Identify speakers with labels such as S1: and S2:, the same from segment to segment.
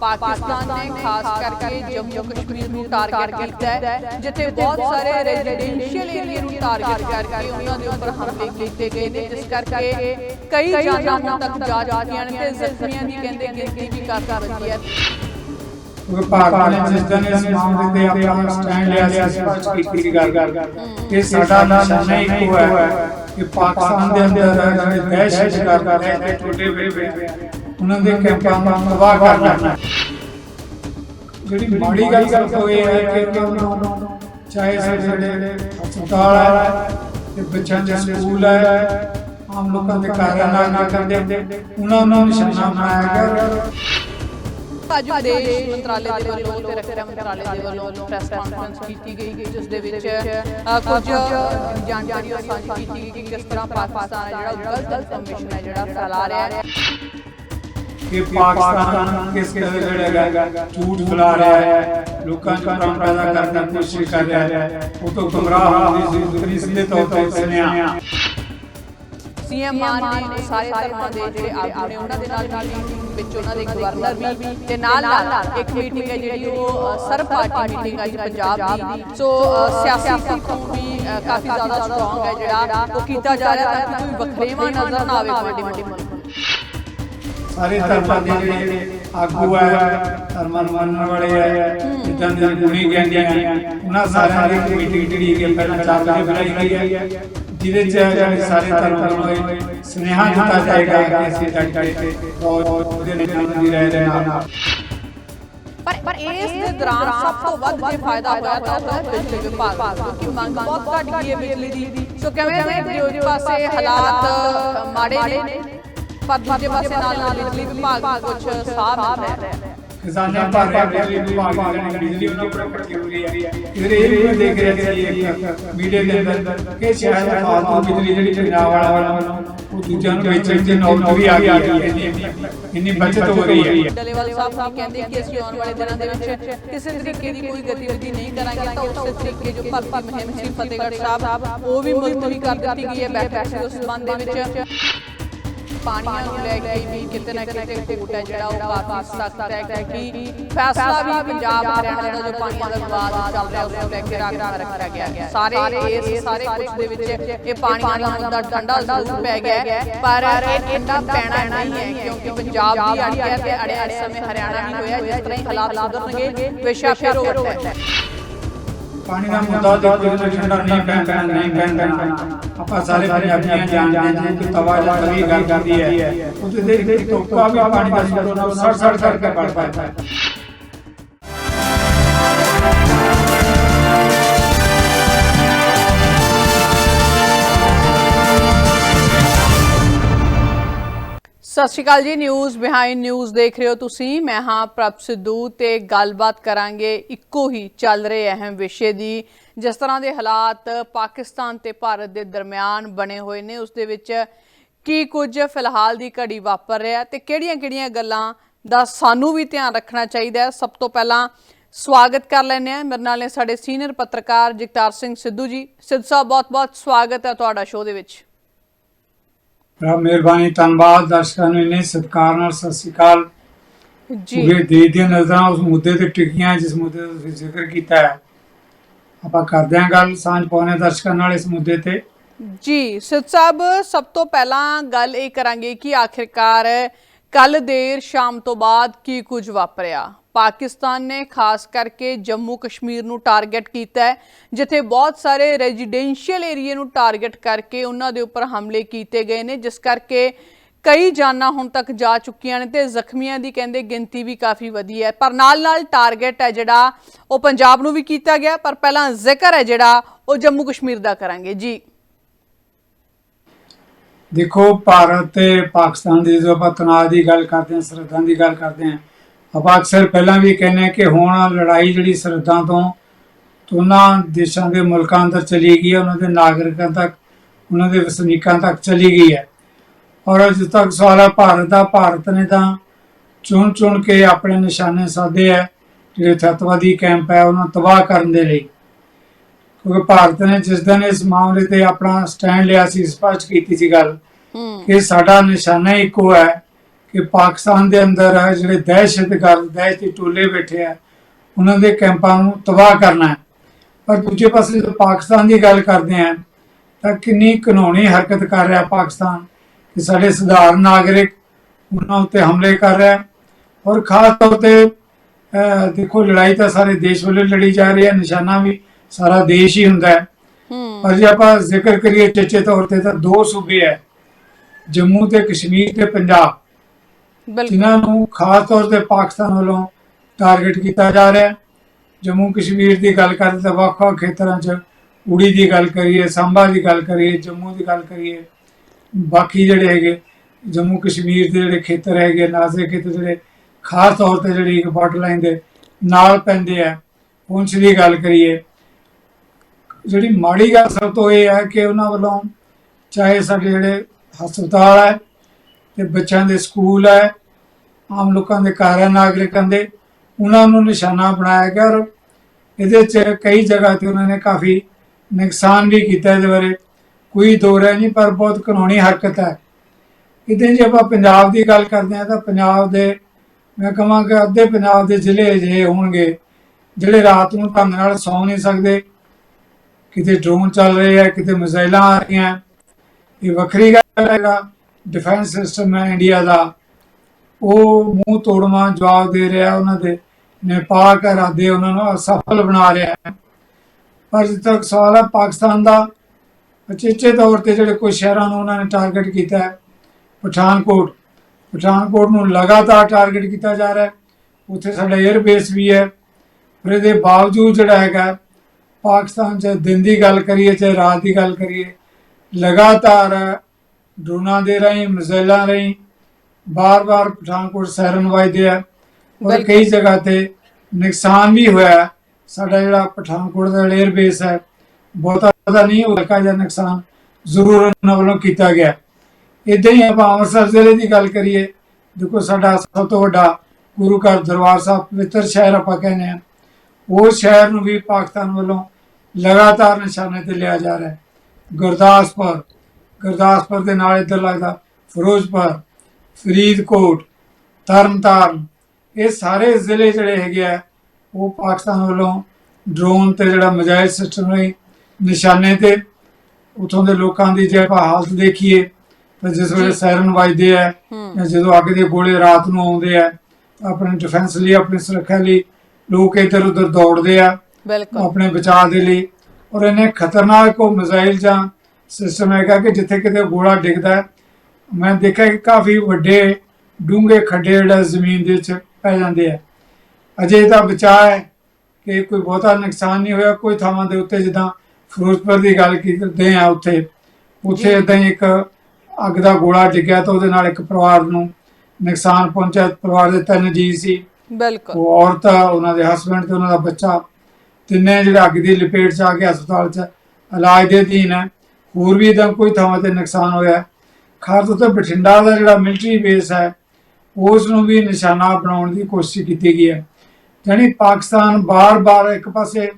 S1: ਪਾਕਿਸਤਾਨ ਨੇ ਖਾਸ ਕਰਕੇ ਜੰਮੂ ਕਸ਼ਮੀਰ ਨੂੰ ਟਾਰਗੇਟ ਕੀਤਾ ਹੈ ਜਿੱਥੇ ਬਹੁਤ ਸਾਰੇ ਰੈਜ਼ੀਡੈਂਸ਼ੀਅਲ ਏਰੀਆ ਨੂੰ ਟਾਰਗੇਟ ਕਰਕੇ ਉਹਨਾਂ ਦੇ ਉੱਪਰ ਹਮਲੇ ਕੀਤੇ ਗਏ ਨੇ ਜਿਸ ਕਰਕੇ ਕਈ ਜਾਨਾਂ ਹੁਣ ਤੱਕ ਜਾ ਚੁੱਕੀਆਂ ਨੇ ਤੇ ਜ਼ਖਮੀਆਂ ਦੀ ਕਹਿੰਦੇ ਗਿਣਤੀ ਵੀ ਕਾਫੀ ਵਧੀ ਹੈ।
S2: ਵਿਭਾਗ ਨੇ ਜਿਸ ਦਿਨ ਇਸ ਮਾਮਲੇ ਤੇ ਆਪਣਾ ਸਟੈਂਡ ਲਿਆ ਸੀ ਸਪਸ਼ਟ ਕੀਤੀ ਗੱਲ ਕਿ ਸਾਡਾ ਨਿਸ਼ਾਨਾ ਇੱਕੋ ਹੈ ਕਿ ਪਾਕਿਸਤਾਨ ਦੇ ਅੰਦਰ ਜਿਹੜੇ ਦਹਿਸ਼ਤ ਸ਼ਿਕਾਰ ਹੈ ਤੇ ਟੁੱਟੇ ਹੋਏ ਪਏ ਆ, ਉਹਨਾਂ ਦੇ ਕੈਂਪਾਂ ਨੂੰ ਤਬਾਹ ਕਰਨਾ ਜਿਹੜੀ ਮਾੜੀ ਗੱਲ ਤੋਂ ਇਹ ਹੈ ਕਿ ਉਹਨਾਂ ਨੂੰ ਚਾਹੇ ਸਾਡੇ ਹਸਪਤਾਲ ਹੈ ਤੇ ਬੱਚਿਆਂ ਦੇ ਸਕੂਲ ਹੈ ਆਮ ਲੋਕਾਂ ਦੇ ਘਰ ਨਾ ਨਾ ਕਰਦੇ ਉਹਨਾਂ ਨੂੰ ਨਿਸ਼ਾਨਾ ਬਣਾਇਆ ਗਿਆ।
S1: ਅੱਜ ਵਿਦੇਸ਼ ਮੰਤਰਾਲੇ ਦੇ ਵੱਲੋਂ ਤੇ ਰੱਖਿਆ ਮੰਤਰਾਲੇ ਦੇ ਵੱਲੋਂ ਪ੍ਰੈਸ ਕਾਨਫਰੰਸ ਕੀਤੀ ਗਈ ਜਿਸ ਦੇ ਵਿੱਚ ਕੁਝ ਜਾਣਕਾਰੀਆਂ ਸਾਂਝੀ ਕੀਤੀ ਗਈ ਕਿ ਕਿਸ ਤਰ੍ਹਾਂ ਪਾਕਿਸਤਾਨ ਜਿਹੜਾ ਗਲਤ ਇਨਫੋਰਮੇਸ਼ਨ ਹੈ ਜਿਹੜਾ ਫੈਲਾ ਰਿਹਾ ਹੈ।
S2: ਕਿ ਪਾਕਿਸਤਾਨ ਕਿਸ ਤਰ੍ਹਾਂ ਹੈਗਾ ਝੂਠ ਫੈਲਾ ਰਿਹਾ ਹੈ ਲੋਕਾਂ ਚ ਭਰਮ ਪੈਦਾ ਕਰਨ ਦੀ ਕੋਸ਼ਿਸ਼ ਕਰ ਰਿਹਾ ਹੈ। ਉਹ ਤੋਂ ਗੁੰਮਰਾਹ ਹੋਣ ਦੀ ਜ਼ਰੂਰੀ ਸਿੱਧੇ ਤੌਰ ਤੇ ਸੁਣਿਆ
S1: ਸੀਐਮ ਮਾਨ ਨੇ ਸਾਰੇ ਧਰਮਾਂ ਦੇ ਜਿਹੜੇ ਆਗੂ ਨੇ ਉਹਨਾਂ ਦੇ ਨਾਲ ਮੀਟਿੰਗ ਵਿੱਚ ਉਹਨਾਂ ਦੇ ਗਵਰਨਰ ਵੀ ਤੇ ਨਾਲ ਨਾਲ ਇੱਕ ਮੀਟਿੰਗ ਹੈ ਜਿਹੜੀ ਉਹ ਅ, ਪਾਰਟੀ ਮੀਟਿੰਗ ਅੱਜ ਪੰਜਾਬ ਦੀ। ਸੋ ਸਿਆਸੀ ਪੱਖੋਂ ਵੀ ਕਾਫੀ ਜ਼ਿਆਦਾ ਸਟਰੋਂਗ ਹੈ ਜਿਹੜਾ ਉਹ ਕੀਤਾ ਜਾ ਰਿਹਾ ਤਾਂ ਕੋਈ ਵਖਰੇਵਾਂ ਨਜ਼ਰ ਨਾ ਆਵੇ ਤੁਹਾਡੇ ਮੁਲਕ
S2: ਸਾਰੇ ਧਰਮਾਂ ਦੇ ਜਿਹੜੇ ਆਗੂ ਹੈ ਧਰਮਾਂ ਨੂੰ ਮੰਨਣ ਵਾਲੇ ਹੈ ਜਿੱਦਾਂ ਦੇ ਗੁਣੀ ਕਹਿੰਦੇ ਆ ਉਹਨਾਂ ਸਾਰਿਆਂ ਦੀ ਇੱਕ ਮੀਟਿੰਗ ਜਿਹੜੀ ਕਿ ਪਹਿਲਾਂ ਚਾਰ ਵਜੇ ਬੁਲਾਈ ਗਈ ਹੈ ਜਿਹਦੇ ਚ ਜਿਹੜੇ ਸਾਰੇ ਧਰਮਾਂ ਨੂੰ ਸੁਨੇਹਾ ਦਿੱਤਾ ਜਾਏਗਾ ਕਿ ਅਸੀਂ ਡਟ ਕੇ ਔਰ ਉਹਦੇ ਨਾਲ ਦੀ ਰਹਿ ਰਹੇ ਹਾਂ।
S1: ਪਰ ਪਰ ਇਸ ਦੇ ਦੌਰਾਨ ਸਭ ਤੋਂ ਵੱਧ ਜੇ ਫਾਇਦਾ ਹੋਇਆ ਤਾਂ ਉਹ ਹੈ ਬਿਜਲੀ ਵਿਭਾਗ ਦਾ, ਕਿਉਂਕਿ ਮੰਗ ਬਹੁਤ ਘਟ ਗਈ ਹੈ ਬਿਜਲੀ ਦੀ। ਸੋ ਕਿਵੇਂ ਦੇਖਦੇ ਹੋ ਇੱਕ ਪਾਸੇ ਹਾਲਾਤ ਮਾੜੇ ਨੇ? ਪਰ ਦੂਜੇ ਪਾਸੇ ਨਾਲ ਨਾਲ ਬਿਜਲੀ ਵਿਭਾਗ ਕੁਝ ਸਾਹ ਮਿਲ ਰਿਹਾ ਹੈ।
S2: ਕਿਸਾਨਾਂ ਭਰ ਰਿਹਾ ਬਿਜਲੀ ਵਿਭਾਗ ਦੀ ਬਿਜਲੀ ਉਹਨਾਂ ਉੱਪਰ ਇਕੱਠੀ ਹੋ ਰਹੀ ਹੈ। ਫਿਰ ਇਹ ਵੀ ਦੇਖ ਰਹੇ ਸੀ ਇੱਕ ਮੀਡੀਆ ਦੇ ਅੰਦਰ ਕਿ ਸ਼ਾਇਦ ਫਾਲਤੂ ਬਿਜਲੀ ਜਿਹੜੀ ਪੰਜਾਬ ਵਾਲਾ ਵਾਲਾ ਉਹ ਦੂਜਿਆਂ ਨੂੰ ਵੇਚਣ ਦੀ ਵੀ ਆ ਗਈ ਹੈ। ਇੰਨੀ- ਬਚਤ ਹੋ ਰਹੀ ਹੈ।
S1: ਡਲੇਵਾਲ ਸਾਹਿਬ ਵੀ ਕਹਿੰਦੇ ਕਿ ਅਸੀਂ ਆਉਣ ਵਾਲੇ ਦਿਨਾਂ ਦੇ ਵਿੱਚ ਕਿਸੇ ਤਰੀਕੇ ਦੀ ਕੋਈ ਗਤੀਵਿਧੀ ਨਹੀਂ ਕਰਾਂਗੇ ਤਾਂ ਉਸੇ ਤਰੀਕੇ ਜੋ ਭਰਤੀ ਮੁਹਿੰਮ ਸੀ ਫਤਿਹਗੜ੍ਹ ਸਾਹਿਬ ਉਹ ਵੀ ਮੁਲਤਵੀ ਕਰ ਦਿੱਤੀ ਗਈ ਹੈ ਬੈਠਕ ਉਸ ਸੰਬੰਧ ਦੇ ਵਿੱਚ। ਪਾਣੀਆਂ ਨੂੰ ਲੈ ਕੇ ਵੀ ਕਿਤੇ ਨਾ ਕਿਤੇ ਕੋਟ ਹੈ ਜਿਹੜਾ ਉਹ ਕਾਫੀ ਸਖਤ ਹੈ ਕਿਉਂਕਿ ਫੈਸਲਾ ਵੀ ਪੰਜਾਬ ਹਰਿਆਣਾ ਦਾ ਜੋ ਪਾਣੀਆਂ ਦਾ ਵਿਵਾਦ ਚੱਲ ਰਿਹਾ ਉਸ ਨੂੰ ਲੈ ਕੇ ਰੱਖ ਰੱਖਿਆ ਗਿਆ ਸਾਰੇ ਇਸ, ਸਾਰੇ ਕੁਝ ਦੇ ਵਿੱਚ ਇਹ ਪਾਣੀਆਂ ਦਾ ਮੁੱਦਾ ਠੰਡਾ ਜ਼ਰੂਰ ਪੈ ਗਿਆ ਪਰ ਇਹ ਠੰਡਾ ਪੈਣਾ ਨਹੀਂ ਹੈ ਕਿਉਂਕਿ ਪੰਜਾਬ ਵੀ ਅੜ ਗਿਆ ਤੇ ਅੜਿਆ ਸਮੇਂ ਹਰਿਆਣਾ ਵੀ ਹੋਇਆ ਜਿਸ ਤਰ੍ਹਾਂ ਹੀ ਹਾਲਾਤ ਸੁਧਰਨਗੇ ਵੇਸ਼ਾ ਫਿਰ ਉਹ ਹੈ
S2: ਪਾਣੀ ਦਾ ਮੁੱਦਾ ਦੇਖੋ ਜੇ ਠੰਡਾ ਨਹੀਂ ਪੈਂਦਾ ਨਹੀਂ ਪੈਂਦਾ ਆਪਾਂ ਸਾਰੇ ਪੰਜਾਬੀਆਂ ਜਾਣਦੇ ਹਾਂ ਕਿ ਤਵਾ ਜਾਂ ਤਵੀ ਗੱਲ ਕਰਦੀ ਹੈ। ਉਹਦੇ ਦੇਖ ਦੇਖ ਟੋਕਾ ਵੀ ਪਾਣੀ ਦਾ ਸੜ ਸੜ ਕਰਕੇ ਪੜ ਪਾਉਂਦਾ
S1: ਸਤਿ ਸ਼੍ਰੀ ਅਕਾਲ ਜੀ ਨਿਊਜ਼ ਬਿਹਾਈਂਡ ਨਿਊਜ਼ ਦੇਖ ਰਹੇ ਹੋ ਤੁਸੀਂ। ਮੈਂ ਹਾਂ ਪ੍ਰਭ ਸਿੱਧੂ ਤੇ ਗੱਲਬਾਤ ਕਰਾਂਗੇ ਇੱਕੋ ਹੀ ਚੱਲ ਰਹੇ ਅਹਿਮ ਵਿਸ਼ੇ ਦੀ, ਜਿਸ ਤਰ੍ਹਾਂ ਦੇ ਹਾਲਾਤ ਪਾਕਿਸਤਾਨ ਤੇ ਭਾਰਤ ਦੇ ਦਰਮਿਆਨ ਬਣੇ ਹੋਏ ਨੇ, ਉਸ ਦੇ ਵਿੱਚ ਕੀ ਕੁਝ ਫਿਲਹਾਲ ਦੀ ਘੜੀ ਵਾਪਰ ਰਿਹਾ ਤੇ ਕਿਹੜੀਆਂ-ਕਿਹੜੀਆਂ ਗੱਲਾਂ ਦਾ ਸਾਨੂੰ ਵੀ ਧਿਆਨ ਰੱਖਣਾ ਚਾਹੀਦਾ ਹੈ। ਸਭ ਤੋਂ ਪਹਿਲਾਂ ਸਵਾਗਤ ਕਰ ਲੈਂਦੇ ਹਾਂ। ਮੇਰੇ ਨਾਲ ਨੇ ਸਾਡੇ ਸੀਨੀਅਰ ਪੱਤਰਕਾਰ ਜਗਤਾਰ ਸਿੰਘ ਸਿੱਧੂ ਜੀ। ਸਿੱਧੂ ਸਾਹਿਬ, ਬਹੁਤ-ਬਹੁਤ ਸਵਾਗਤ ਹੈ ਤੁਹਾਡਾ ਸ਼ੋਅ ਦੇ ਵਿੱਚ।
S2: ਬੜਾ ਮਿਹਰਬਾਨੀ ਧੰਨਵਾਦ। ਦਰਸ਼ਕਾਂ ਨੂੰ ਇੰਨੇ ਸਤਿਕਾਰ ਨਾਲ ਸਤਿ ਸ੍ਰੀ ਅਕਾਲ।
S1: ਜੀ।
S2: ਪੂਰੇ ਦੇ ਦੀਆਂ ਨਜ਼ਰਾਂ ਉਸ ਮੁੱਦੇ ਤੇ ਟਿਕੀਆਂ ਜਿਸ ਮੁੱਦੇ ਦਾ ਤੁਸੀਂ ਜ਼ਿਕਰ ਕੀਤਾ ਹੈ। ਆਪਾਂ ਕਰਦੇ ਹਾਂ ਗੱਲ ਸਾਂਝ ਪਾਉਣੇ ਦਰਸ਼ਕਾਂ ਨਾਲ ਇਸ ਮੁੱਦੇ ਤੇ।
S1: ਜੀ ਸਿੱਧ ਸਾਹਿਬ ਸਭ ਤੋਂ ਪਹਿਲਾਂ ਗੱਲ ਇਹ ਕਰਾਂਗੇ ਕਿ ਆਖਿਰਕਾਰ ਕੱਲ ਦੇਰ ਸ਼ਾਮ ਤੋਂ ਬਾਅਦ ਕੀ ਕੁਝ ਵਾਪਰਿਆ। ਪਾਕਿਸਤਾਨ ਨੇ ਖਾਸ ਕਰਕੇ ਜੰਮੂ ਕਸ਼ਮੀਰ ਨੂੰ ਟਾਰਗੇਟ ਕੀਤਾ ਹੈ, ਜਿੱਥੇ ਬਹੁਤ ਸਾਰੇ ਰੈਜ਼ੀਡੈਂਸ਼ੀਅਲ ਏਰੀਆ ਨੂੰ ਟਾਰਗੇਟ ਕਰਕੇ ਉਹਨਾਂ ਦੇ ਉੱਪਰ ਹਮਲੇ ਕੀਤੇ ਗਏ ਨੇ, ਜਿਸ ਕਰਕੇ ਕਈ ਜਾਨਾਂ ਹੁਣ ਤੱਕ ਜਾ ਚੁੱਕੀਆਂ ਨੇ ਤੇ ਜ਼ਖਮੀਆਂ ਦੀ ਕਹਿੰਦੇ ਗਿਣਤੀ ਵੀ ਕਾਫੀ ਵਧੀ ਹੈ। ਪਰ ਨਾਲ ਨਾਲ ਟਾਰਗੇਟ ਹੈ ਜਿਹੜਾ, ਉਹ ਪੰਜਾਬ ਨੂੰ ਵੀ ਕੀਤਾ ਗਿਆ, ਪਰ ਪਹਿਲਾਂ ਜ਼ਿਕਰ ਹੈ ਜਿਹੜਾ, ਉਹ ਜੰਮੂ ਕਸ਼ਮੀਰ ਦਾ ਕਰਾਂਗੇ। ਜੀ।
S2: ਦੇਖੋ, ਭਾਰਤ ਤੇ ਪਾਕਿਸਤਾਨ ਦੀ ਜਦੋਂ ਆਪਾਂ ਤਣਾਅ ਦੀ ਗੱਲ ਕਰਦੇ ਹਾਂ, ਸਰਹੱਦਾਂ ਦੀ ਗੱਲ ਕਰਦੇ ਹਾਂ ਆਪਾਂ ਅਕਸਰ ਪਹਿਲਾਂ ਵੀ ਕਹਿੰਦੇ ਹਾਂ ਕਿ ਹੁਣ ਲੜਾਈ ਜਿਹੜੀ ਸਰਹੱਦਾਂ ਤੋਂ ਦੋਨਾਂ ਦੇਸ਼ਾਂ ਦੇ ਮੁਲਕਾਂ ਅੰਦਰ ਚਲੀ ਗਈ ਹੈ ਉਹਨਾਂ ਦੇ ਨਾਗਰਿਕਾਂ ਤੱਕ ਉਹਨਾਂ ਦੇ ਵਸਨੀਕਾਂ ਤੱਕ ਚਲੀ ਗਈ ਹੈ। ਔਰ ਜਿਸ ਤੱਕ ਸਵਾਲ ਹੈ ਭਾਰਤ ਦਾ ਭਾਰਤ ਨੇ ਤਾਂ ਚੁਣ ਚੁਣ ਕੇ ਆਪਣੇ ਨਿਸ਼ਾਨੇ ਸਾਧੇ ਹੈ ਜਿਹੜੇ ਤੱਤਵਾਦੀ ਕੈਂਪ ਹੈ ਉਹਨਾਂ ਤਬਾਹ ਕਰਨ ਦੇ ਲਈ। ਕਿਉਂਕਿ ਭਾਰਤ ਨੇ ਜਿਸ ਦਿਨ ਇਸ ਮਾਮਲੇ ਤੇ ਆਪਣਾ ਸਟੈਂਡ ਲਿਆ ਸੀ ਸਪਸ਼ਟ ਕੀਤੀ ਸੀ ਗੱਲ ਕਿ ਸਾਡਾ ਨਿਸ਼ਾਨਾ ਇੱਕੋ ਹੈ ਕਿ ਪਾਕਿਸਤਾਨ ਦੇ ਅੰਦਰ ਜਿਹੜੇ ਦਹਿਸ਼ਤਗਰਦ ਦਹਿਸ਼ਤੀ ਟੋਲੇ ਬੈਠੇ ਆ ਉਹਨਾਂ ਦੇ ਕੈਂਪਾਂ ਨੂੰ ਤਬਾਹ ਕਰਨਾ ਪਰ ਦੂਜੇ ਪਾਸੇ ਜਦੋਂ ਪਾਕਿਸਤਾਨ ਦੀ ਗੱਲ ਕਰਦੇ ਆ ਤਾਂ ਕਿੰਨੀ ਕਾਨੂੰਨੀ ਹਰਕਤ ਕਰ ਰਿਹਾ ਪਾਕਿਸਤਾਨ ਕਿ ਸਾਡੇ ਸਧਾਰਨ ਨਾਗਰਿਕ ਉਹਨਾਂ ਉੱਤੇ ਹਮਲੇ ਕਰ ਰਿਹਾ ਔਰ ਖਾਸ ਤੌਰ ਤੇ ਦੇਖੋ ਲੜਾਈ ਤਾਂ ਸਾਰੇ ਦੇਸ਼ ਵੱਲੋਂ ਲੜੀ ਜਾ ਰਹੀ ਹੈ ਨਿਸ਼ਾਨਾ ਵੀ ਸਾਰਾ ਦੇਸ਼ ਹੀ ਹੁੰਦਾ ਹੈ। ਪਰ ਜੇ ਆਪਾਂ ਜ਼ਿਕਰ ਕਰੀਏ ਚੇਚੇ ਤੌਰ ਤੇ ਤਾਂ ਦੋ ਸੂਬੇ ਹੈ ਜੰਮੂ ਤੇ ਕਸ਼ਮੀਰ ਤੇ ਪੰਜਾਬ। ਜਿਨ੍ਹਾਂ ਨੂੰ ਖਾਸ ਤੌਰ ਤੇ ਪਾਕਿਸਤਾਨ ਵੱਲੋਂ ਟਾਰਗੇਟ ਕੀਤਾ ਜਾ ਰਿਹਾ ਜੰਮੂ ਕਸ਼ਮੀਰ ਦੀ ਗੱਲ ਕਰਦੇ ਤਾਂ ਵੱਖ-ਵੱਖ ਖੇਤਰਾਂ 'ਚ ਉੜੀ ਦੀ ਗੱਲ ਕਰੀਏ ਸੰਭਾ ਦੀ ਗੱਲ ਕਰੀਏ, ਜੰਮੂ ਦੀ ਗੱਲ ਕਰੀਏ, ਬਾਕੀ ਜਿਹੜੇ ਹੈਗੇ ਜੰਮੂ ਕਸ਼ਮੀਰ ਦੇ ਜਿਹੜੇ ਖੇਤਰ ਹੈਗੇ ਨਾਜ਼ੇ ਖੇਤਰ ਜਿਹੜੇ ਖਾਸ ਤੌਰ ਤੇ ਜਿਹੜੀ ਇੱਕ ਬਾਰਡਰ ਲਾਈਨ ਦੇ ਨਾਲ ਪੈਂਦੇ ਆ, ਪੁੰਛ ਦੀ ਗੱਲ ਕਰੀਏ, ਜਿਹੜੀ ਮਾੜੀ ਗੱਲ ਸਭ ਤੋਂ ਇਹ ਹੈ ਕਿ ਉਹਨਾਂ ਵੱਲੋਂ ਚਾਹੇ ਸਾਡੇ ਜਿਹੜੇ ਹਸਪਤਾਲ ਹੈ ਤੇ ਬੱਚਿਆਂ ਦੇ ਸਕੂਲ ਹੈ, ਆਮ ਲੋਕਾਂ ਦੇ ਘਰ ਹੈ, ਨਾਗਰਿਕਾਂ ਦੇ, ਉਹਨਾਂ ਨੂੰ ਨਿਸ਼ਾਨਾ ਬਣਾਇਆ ਗਿਆ ਔਰ ਇਹਦੇ 'ਚ ਕਈ ਜਗ੍ਹਾ ਤੇ ਉਹਨਾਂ ਨੇ ਕਾਫੀ ਨੁਕਸਾਨ ਵੀ ਕੀਤਾ ਇਹਦੇ ਬਾਰੇ। ਕੋਈ ਦੋ ਰਾਏ ਨਹੀਂ, ਪਰ ਬਹੁਤ ਕਾਨੂੰਨੀ ਹਰਕਤ ਹੈ। ਇਹਦੇ ਜੇ ਆਪਾਂ ਪੰਜਾਬ ਦੀ ਗੱਲ ਕਰਦੇ ਹਾਂ, ਤਾਂ ਪੰਜਾਬ ਦੇ, ਮੈਂ ਕਹਾਂਗਾ ਅੱਧੇ ਪੰਜਾਬ ਦੇ ਜ਼ਿਲ੍ਹੇ ਅਜਿਹੇ ਹੋਣਗੇ, ਜਿਹੜੇ ਰਾਤ ਨੂੰ ਢੰਗ ਨਾਲ ਸੌਂ ਨਹੀਂ ਸਕਦੇ। ਕਿਤੇ ਡਰੋਨ ਚੱਲ ਰਹੇ ਆ ਕਿਤੇ ਮਿਜ਼ਾਈਲਾਂ ਆ ਰਹੀਆਂ। ਇਹ ਵੱਖਰੀ ਗੱਲ ਹੈਗਾ ਡਿਫੈਂਸ ਸਿਸਟਮ ਹੈ ਇੰਡੀਆ ਦਾ। ਉਹ ਮੂੰਹ ਤੋੜਵਾ, ਜਵਾਬ ਦੇ ਰਿਹਾ ਉਹਨਾਂ ਦੇ। ਨੇਪਾਕ ਇਰਾਦੇ ਉਹਨਾਂ ਨੂੰ ਅਸਫਲ ਬਣਾ ਰਿਹਾ ਹੈ ਪਰ ਜਿੱਥੇ ਤੱਕ ਸਵਾਲ ਹੈ ਪਾਕਿਸਤਾਨ ਦਾ ਅਚੇਚੇ ਤੌਰ ਤੇ ਜਿਹੜੇ ਕੁਝ ਸ਼ਹਿਰਾਂ ਨੂੰ ਉਹਨਾਂ ਨੇ ਟਾਰਗੇਟ ਕੀਤਾ ਹੈ, ਪਠਾਨਕੋਟ। ਪਠਾਨਕੋਟ ਨੂੰ ਲਗਾਤਾਰ ਟਾਰਗੇਟ ਕੀਤਾ ਜਾ ਰਿਹਾ ਹੈ। ਉੱਥੇ ਸਾਡਾ 에ਅਰ ਬੇਸ ਵੀ ਹੈ। ਪਰ ਇਹਦੇ ਬਾਵਜੂਦ ਜਿਹੜਾ ਹੈਗਾ, ਪਾਕਿਸਤਾਨ 'ਚ ਦਿਨ ਦੀ ਗੱਲ ਕਰੀਏ, ਚਾਹੇ ਰਾਤ ਦੀ ਗੱਲ ਕਰੀਏ, ਲਗਾਤਾਰ ਡਰੋਨਾਂ ਦੇ ਰਾਹੀਂ ਮਿਜ਼ਾਈਲਾਂ ਰਾਹੀਂ ਬਾਰ-ਬਾਰ ਪਠਾਨਕੋਟ ਸਾਇਰਨ ਵੱਜਦੇ ਆ ਔਰ। ਕਈ ਜਗ੍ਹਾ ਤੇ ਨੁਕਸਾਨ ਵੀ ਹੋਇਆ। ਸਾਡਾ ਜਿਹੜਾ ਪਠਾਨਕੋਟ ਦਾ 에ਅਰ ਬੇਸ ਹੈ ਬਹੁਤਾ ਜ਼ਿਆਦਾ ਨਹੀਂ ਹਲਕਾ ਜਿਹਾ ਨੁਕਸਾਨ ਜ਼ਰੂਰ ਉਹਨਾਂ ਵੱਲੋਂ ਕੀਤਾ ਗਿਆ ਇਦਾਂ ਹੀ ਆਪਾਂ ਅੰਮ੍ਰਿਤਸਰ ਜ਼ਿਲ੍ਹੇ ਦੀ ਗੱਲ ਕਰੀਏ ਦੇਖੋ ਸਾਡਾ ਸਭ ਤੋਂ ਵੱਡਾ ਗੁਰੂ ਘਰ ਦਰਬਾਰ ਸਾਹਿਬ ਪਵਿੱਤਰ ਸ਼ਹਿਰ ਆਪਾਂ ਕਹਿੰਦੇ ਆ ਉਹ ਸ਼ਹਿਰ ਨੂੰ ਵੀ ਪਾਕਿਸਤਾਨ ਵੱਲੋਂ ਲਗਾਤਾਰ ਨਿਸ਼ਾਨੇ ਤੇ ਲਿਆ ਜਾ ਰਿਹਾ ਹੈ ਗੁਰਦਾਸਪੁਰ ਗੁਰਦਾਸਪੁਰ ਦੇ ਨਾਲ ਇੱਧਰ ਲੱਗਦਾ ਫਿਰੋਜ਼ਪੁਰ ਫਰੀਦਕੋਟ ਤਰਨਤਾਰਨ ਇਹ ਸਾਰੇ ਜ਼ਿਲ੍ਹੇ ਜਿਹੜੇ ਹੈਗੇ ਆ ਉਹ ਪਾਕਿਸਤਾਨ ਵੱਲੋਂ ਡਰੋਨ ਤੇ ਜਿਹੜਾ ਮਜਾਇਲ ਸਿਸਟਮ ਨੇ ਨਿਸ਼ਾਨੇ ਤੇ ਉਥੋਂ ਦੇ ਲੋਕਾਂ ਦੀ ਜੇ ਆਪਾਂ ਹਾਲਤ ਦੇਖੀਏ ਤਾਂ ਜਿਸ ਵੇਲੇ ਸਾਇਰਨ ਵੱਜਦੇ ਆ ਜਾਂ ਜਦੋਂ ਅੱਗ ਦੇ ਗੋਲੇ ਰਾਤ ਨੂੰ ਆਉਂਦੇ ਆ ਆਪਣੇ ਡਿਫੈਂਸ ਲਈ ਆਪਣੀ ਸੁਰੱਖਿਆ ਲਈ ਲੋਕ ਇੱਧਰ ਉੱਧਰ ਦੌੜਦੇ ਆ ਆਪਣੇ ਬਚਾਅ ਦੇ ਲਈ ਔਰ ਇਹਨੇ ਖਤਰਨਾਕ ਉਹ ਮਿਜ਼ਾਈਲ ਜਾਂ ਸਿਸਟਮ ਹੈਗਾ ਕਿ ਜਿੱਥੇ ਕਿਤੇ ਗੋਲਾ ਡਿੱਗਦਾ ਮੈਂ ਦੇਖਿਆ ਕਿ ਕਾਫੀ ਵੱਡੇ ਡੂੰਘੇ ਖੱਡੇ ਜਿਹੜਾ ਜ਼ਮੀਨ ਦੇ ਵਿੱਚ ਪੈ ਜਾਂਦੇ ਆ। ਅਜੇ ਤਾਂ ਬਚਾਅ ਹੈ ਕਿ ਕੋਈ ਬਹੁਤਾ ਨੁਕਸਾਨ ਨਹੀਂ ਹੋਇਆ ਕੋਈ ਥਾਵਾਂ ਦੇ ਉੱਤੇ ਜਿੱਦਾਂ ਫਿਰੋਜ਼ਪੁਰ ਦੀ ਗੱਲ ਕਰਦੇ ਆ ਉੱਥੇ ਉੱਥੇ ਇਦਾਂ ਇੱਕ ਅੱਗ ਦਾ ਗੋਲਾ ਡਿੱਗਿਆ ਤਾਂ ਉਹਦੇ ਨਾਲ ਇੱਕ ਪਰਿਵਾਰ ਨੂੰ ਨੁਕਸਾਨ ਪਹੁੰਚਿਆ। ਪਰਿਵਾਰ ਦੇ ਤਿੰਨ ਜੀ ਸੀ।
S1: ਬਿਲਕੁਲ।
S2: ਉਹ ਔਰਤ ਉਹਨਾਂ ਦੇ ਹਸਬੰਡ ਤੇ ਉਹਨਾਂ ਦਾ ਬੱਚਾ। ਤਿੰਨੇ ਜਿਹੜੇ ਅੱਗ ਦੀ ਲਪੇਟ ਚ ਆ ਕੇ ਹਸਪਤਾਲ ਚ ਇਲਾਜ ਦੇ ਅਧੀਨ ਹੈ। ਹੋਰ ਵੀ ਇਦਾਂ ਕੋਈ ਥਾਵਾਂ ਤੇ ਨੁਕਸਾਨ ਹੋਇਆ ਖਾਸ ਤੌਰ ਤੇ ਬਠਿੰਡਾ ਦਾ ਜਿਹੜਾ ਮਿਲਟਰੀ ਬੇਸ ਹੈ ਉਸ ਨੂੰ ਵੀ ਨਿਸ਼ਾਨਾ ਬਣਾਉਣ ਦੀ ਕੋਸ਼ਿਸ਼ ਕੀਤੀ ਗਈ ਹੈ। ਯਾਨੀ ਪਾਕਿਸਤਾਨ ਬਾਰ-ਬਾਰ ਇੱਕ ਪਾਸੇ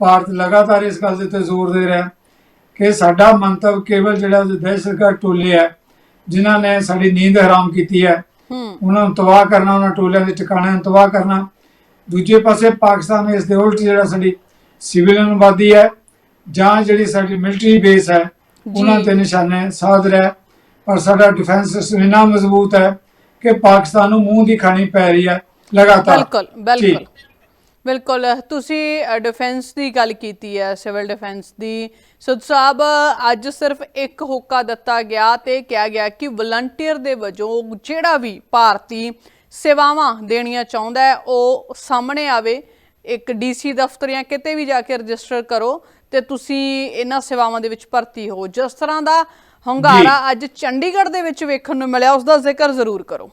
S2: ਭਾਰਤ ਲਗਾਤਾਰ ਇਸ ਗੱਲ ਦੇ ਉੱਤੇ ਜ਼ੋਰ ਦੇ ਰਿਹਾ ਕਿ ਸਾਡਾ ਮੰਤਵ ਕੇਵਲ ਜਿਹੜਾ ਦਹਿਸ਼ਤਗਰਦ ਟੋਲੇ ਹੈ ਜਿਨ੍ਹਾਂ ਨੇ ਸਾਡੀ ਨੀਂਦ ਹਰਾਮ ਕੀਤੀ ਹੈ ਉਹਨਾਂ ਨੂੰ ਤਬਾਹ ਕਰਨਾ ਉਹਨਾਂ ਟੋਲਿਆਂ ਦੇ ਟਿਕਾਣਿਆਂ ਨੂੰ ਤਬਾਹ ਕਰਨਾ। ਦੂਜੇ ਪਾਸੇ ਪਾਕਿਸਤਾਨ ਇਸ ਦੇ ਉਲਟ ਜਿਹੜਾ ਸਾਡੀ ਸਿਵਿਲਨ ਆਬਾਦੀ ਹੈ ਜਾਂ ਜਿਹੜੀ ਸਾਡੀ ਮਿਲਟਰੀ ਬੇਸ ਹੈ ਉਹਨਾਂ। ਤੇ ਨਿਸ਼ਾਨੇ ਸਾਧ ਰਿਹਾ। ਪਰ ਸਾਡਾ ਡਿਫੈਂਸ ਸਿਸਟਮ ਇੰਨਾ ਮਜ਼ਬੂਤ ਹੈ ਕਿ ਪਾਕਿਸਤਾਨ ਨੂੰ ਮੂੰਹ ਦੀ ਖਾਣੀ ਪੈ ਰਹੀ ਹੈ ਲਗਾਤਾਰ
S1: ਬਿਲਕੁਲ। ਬਿਲਕੁਲ ਬਿਲਕੁਲ ਤੁਸੀਂ ਡਿਫੈਂਸ ਦੀ ਗੱਲ ਕੀਤੀ ਹੈ ਸਿਵਲ ਡਿਫੈਂਸ ਦੀ ਸੁਦ ਸਾਹਿਬ ਅੱਜ ਸਿਰਫ ਇੱਕ ਹੋਕਾ ਦਿੱਤਾ ਗਿਆ ਤੇ ਕਿਹਾ ਗਿਆ ਕਿ ਵਲੰਟੀਅਰ ਦੇ ਵਜੋਂ ਜਿਹੜਾ ਵੀ ਭਾਰਤੀ ਸੇਵਾਵਾਂ ਦੇਣੀਆਂ ਚਾਹੁੰਦਾ ਹੈ ਉਹ ਸਾਹਮਣੇ ਆਵੇ ਇੱਕ ਡੀਸੀ ਦਫ਼ਤਰ ਜਾਂ ਕਿਤੇ ਵੀ ਜਾ ਕੇ ਰਜਿਸਟਰ ਕਰੋ ਤੇ ਤੁਸੀਂ ਇਹਨਾਂ ਸੇਵਾਵਾਂ ਦੇ ਵਿੱਚ ਭਰਤੀ ਹੋ। ਜਿਸ ਤਰ੍ਹਾਂ ਦਾ ਹੰਗਾਰਾ ਅੱਜ ਚੰਡੀਗੜ੍ਹ ਦੇ ਵਿੱਚ ਵੇਖਣ ਨੂੰ ਮਿਲਿਆ ਉਸ ਦਾ ਜ਼ਿਕਰ ਜ਼ਰੂਰ ਕਰੋ।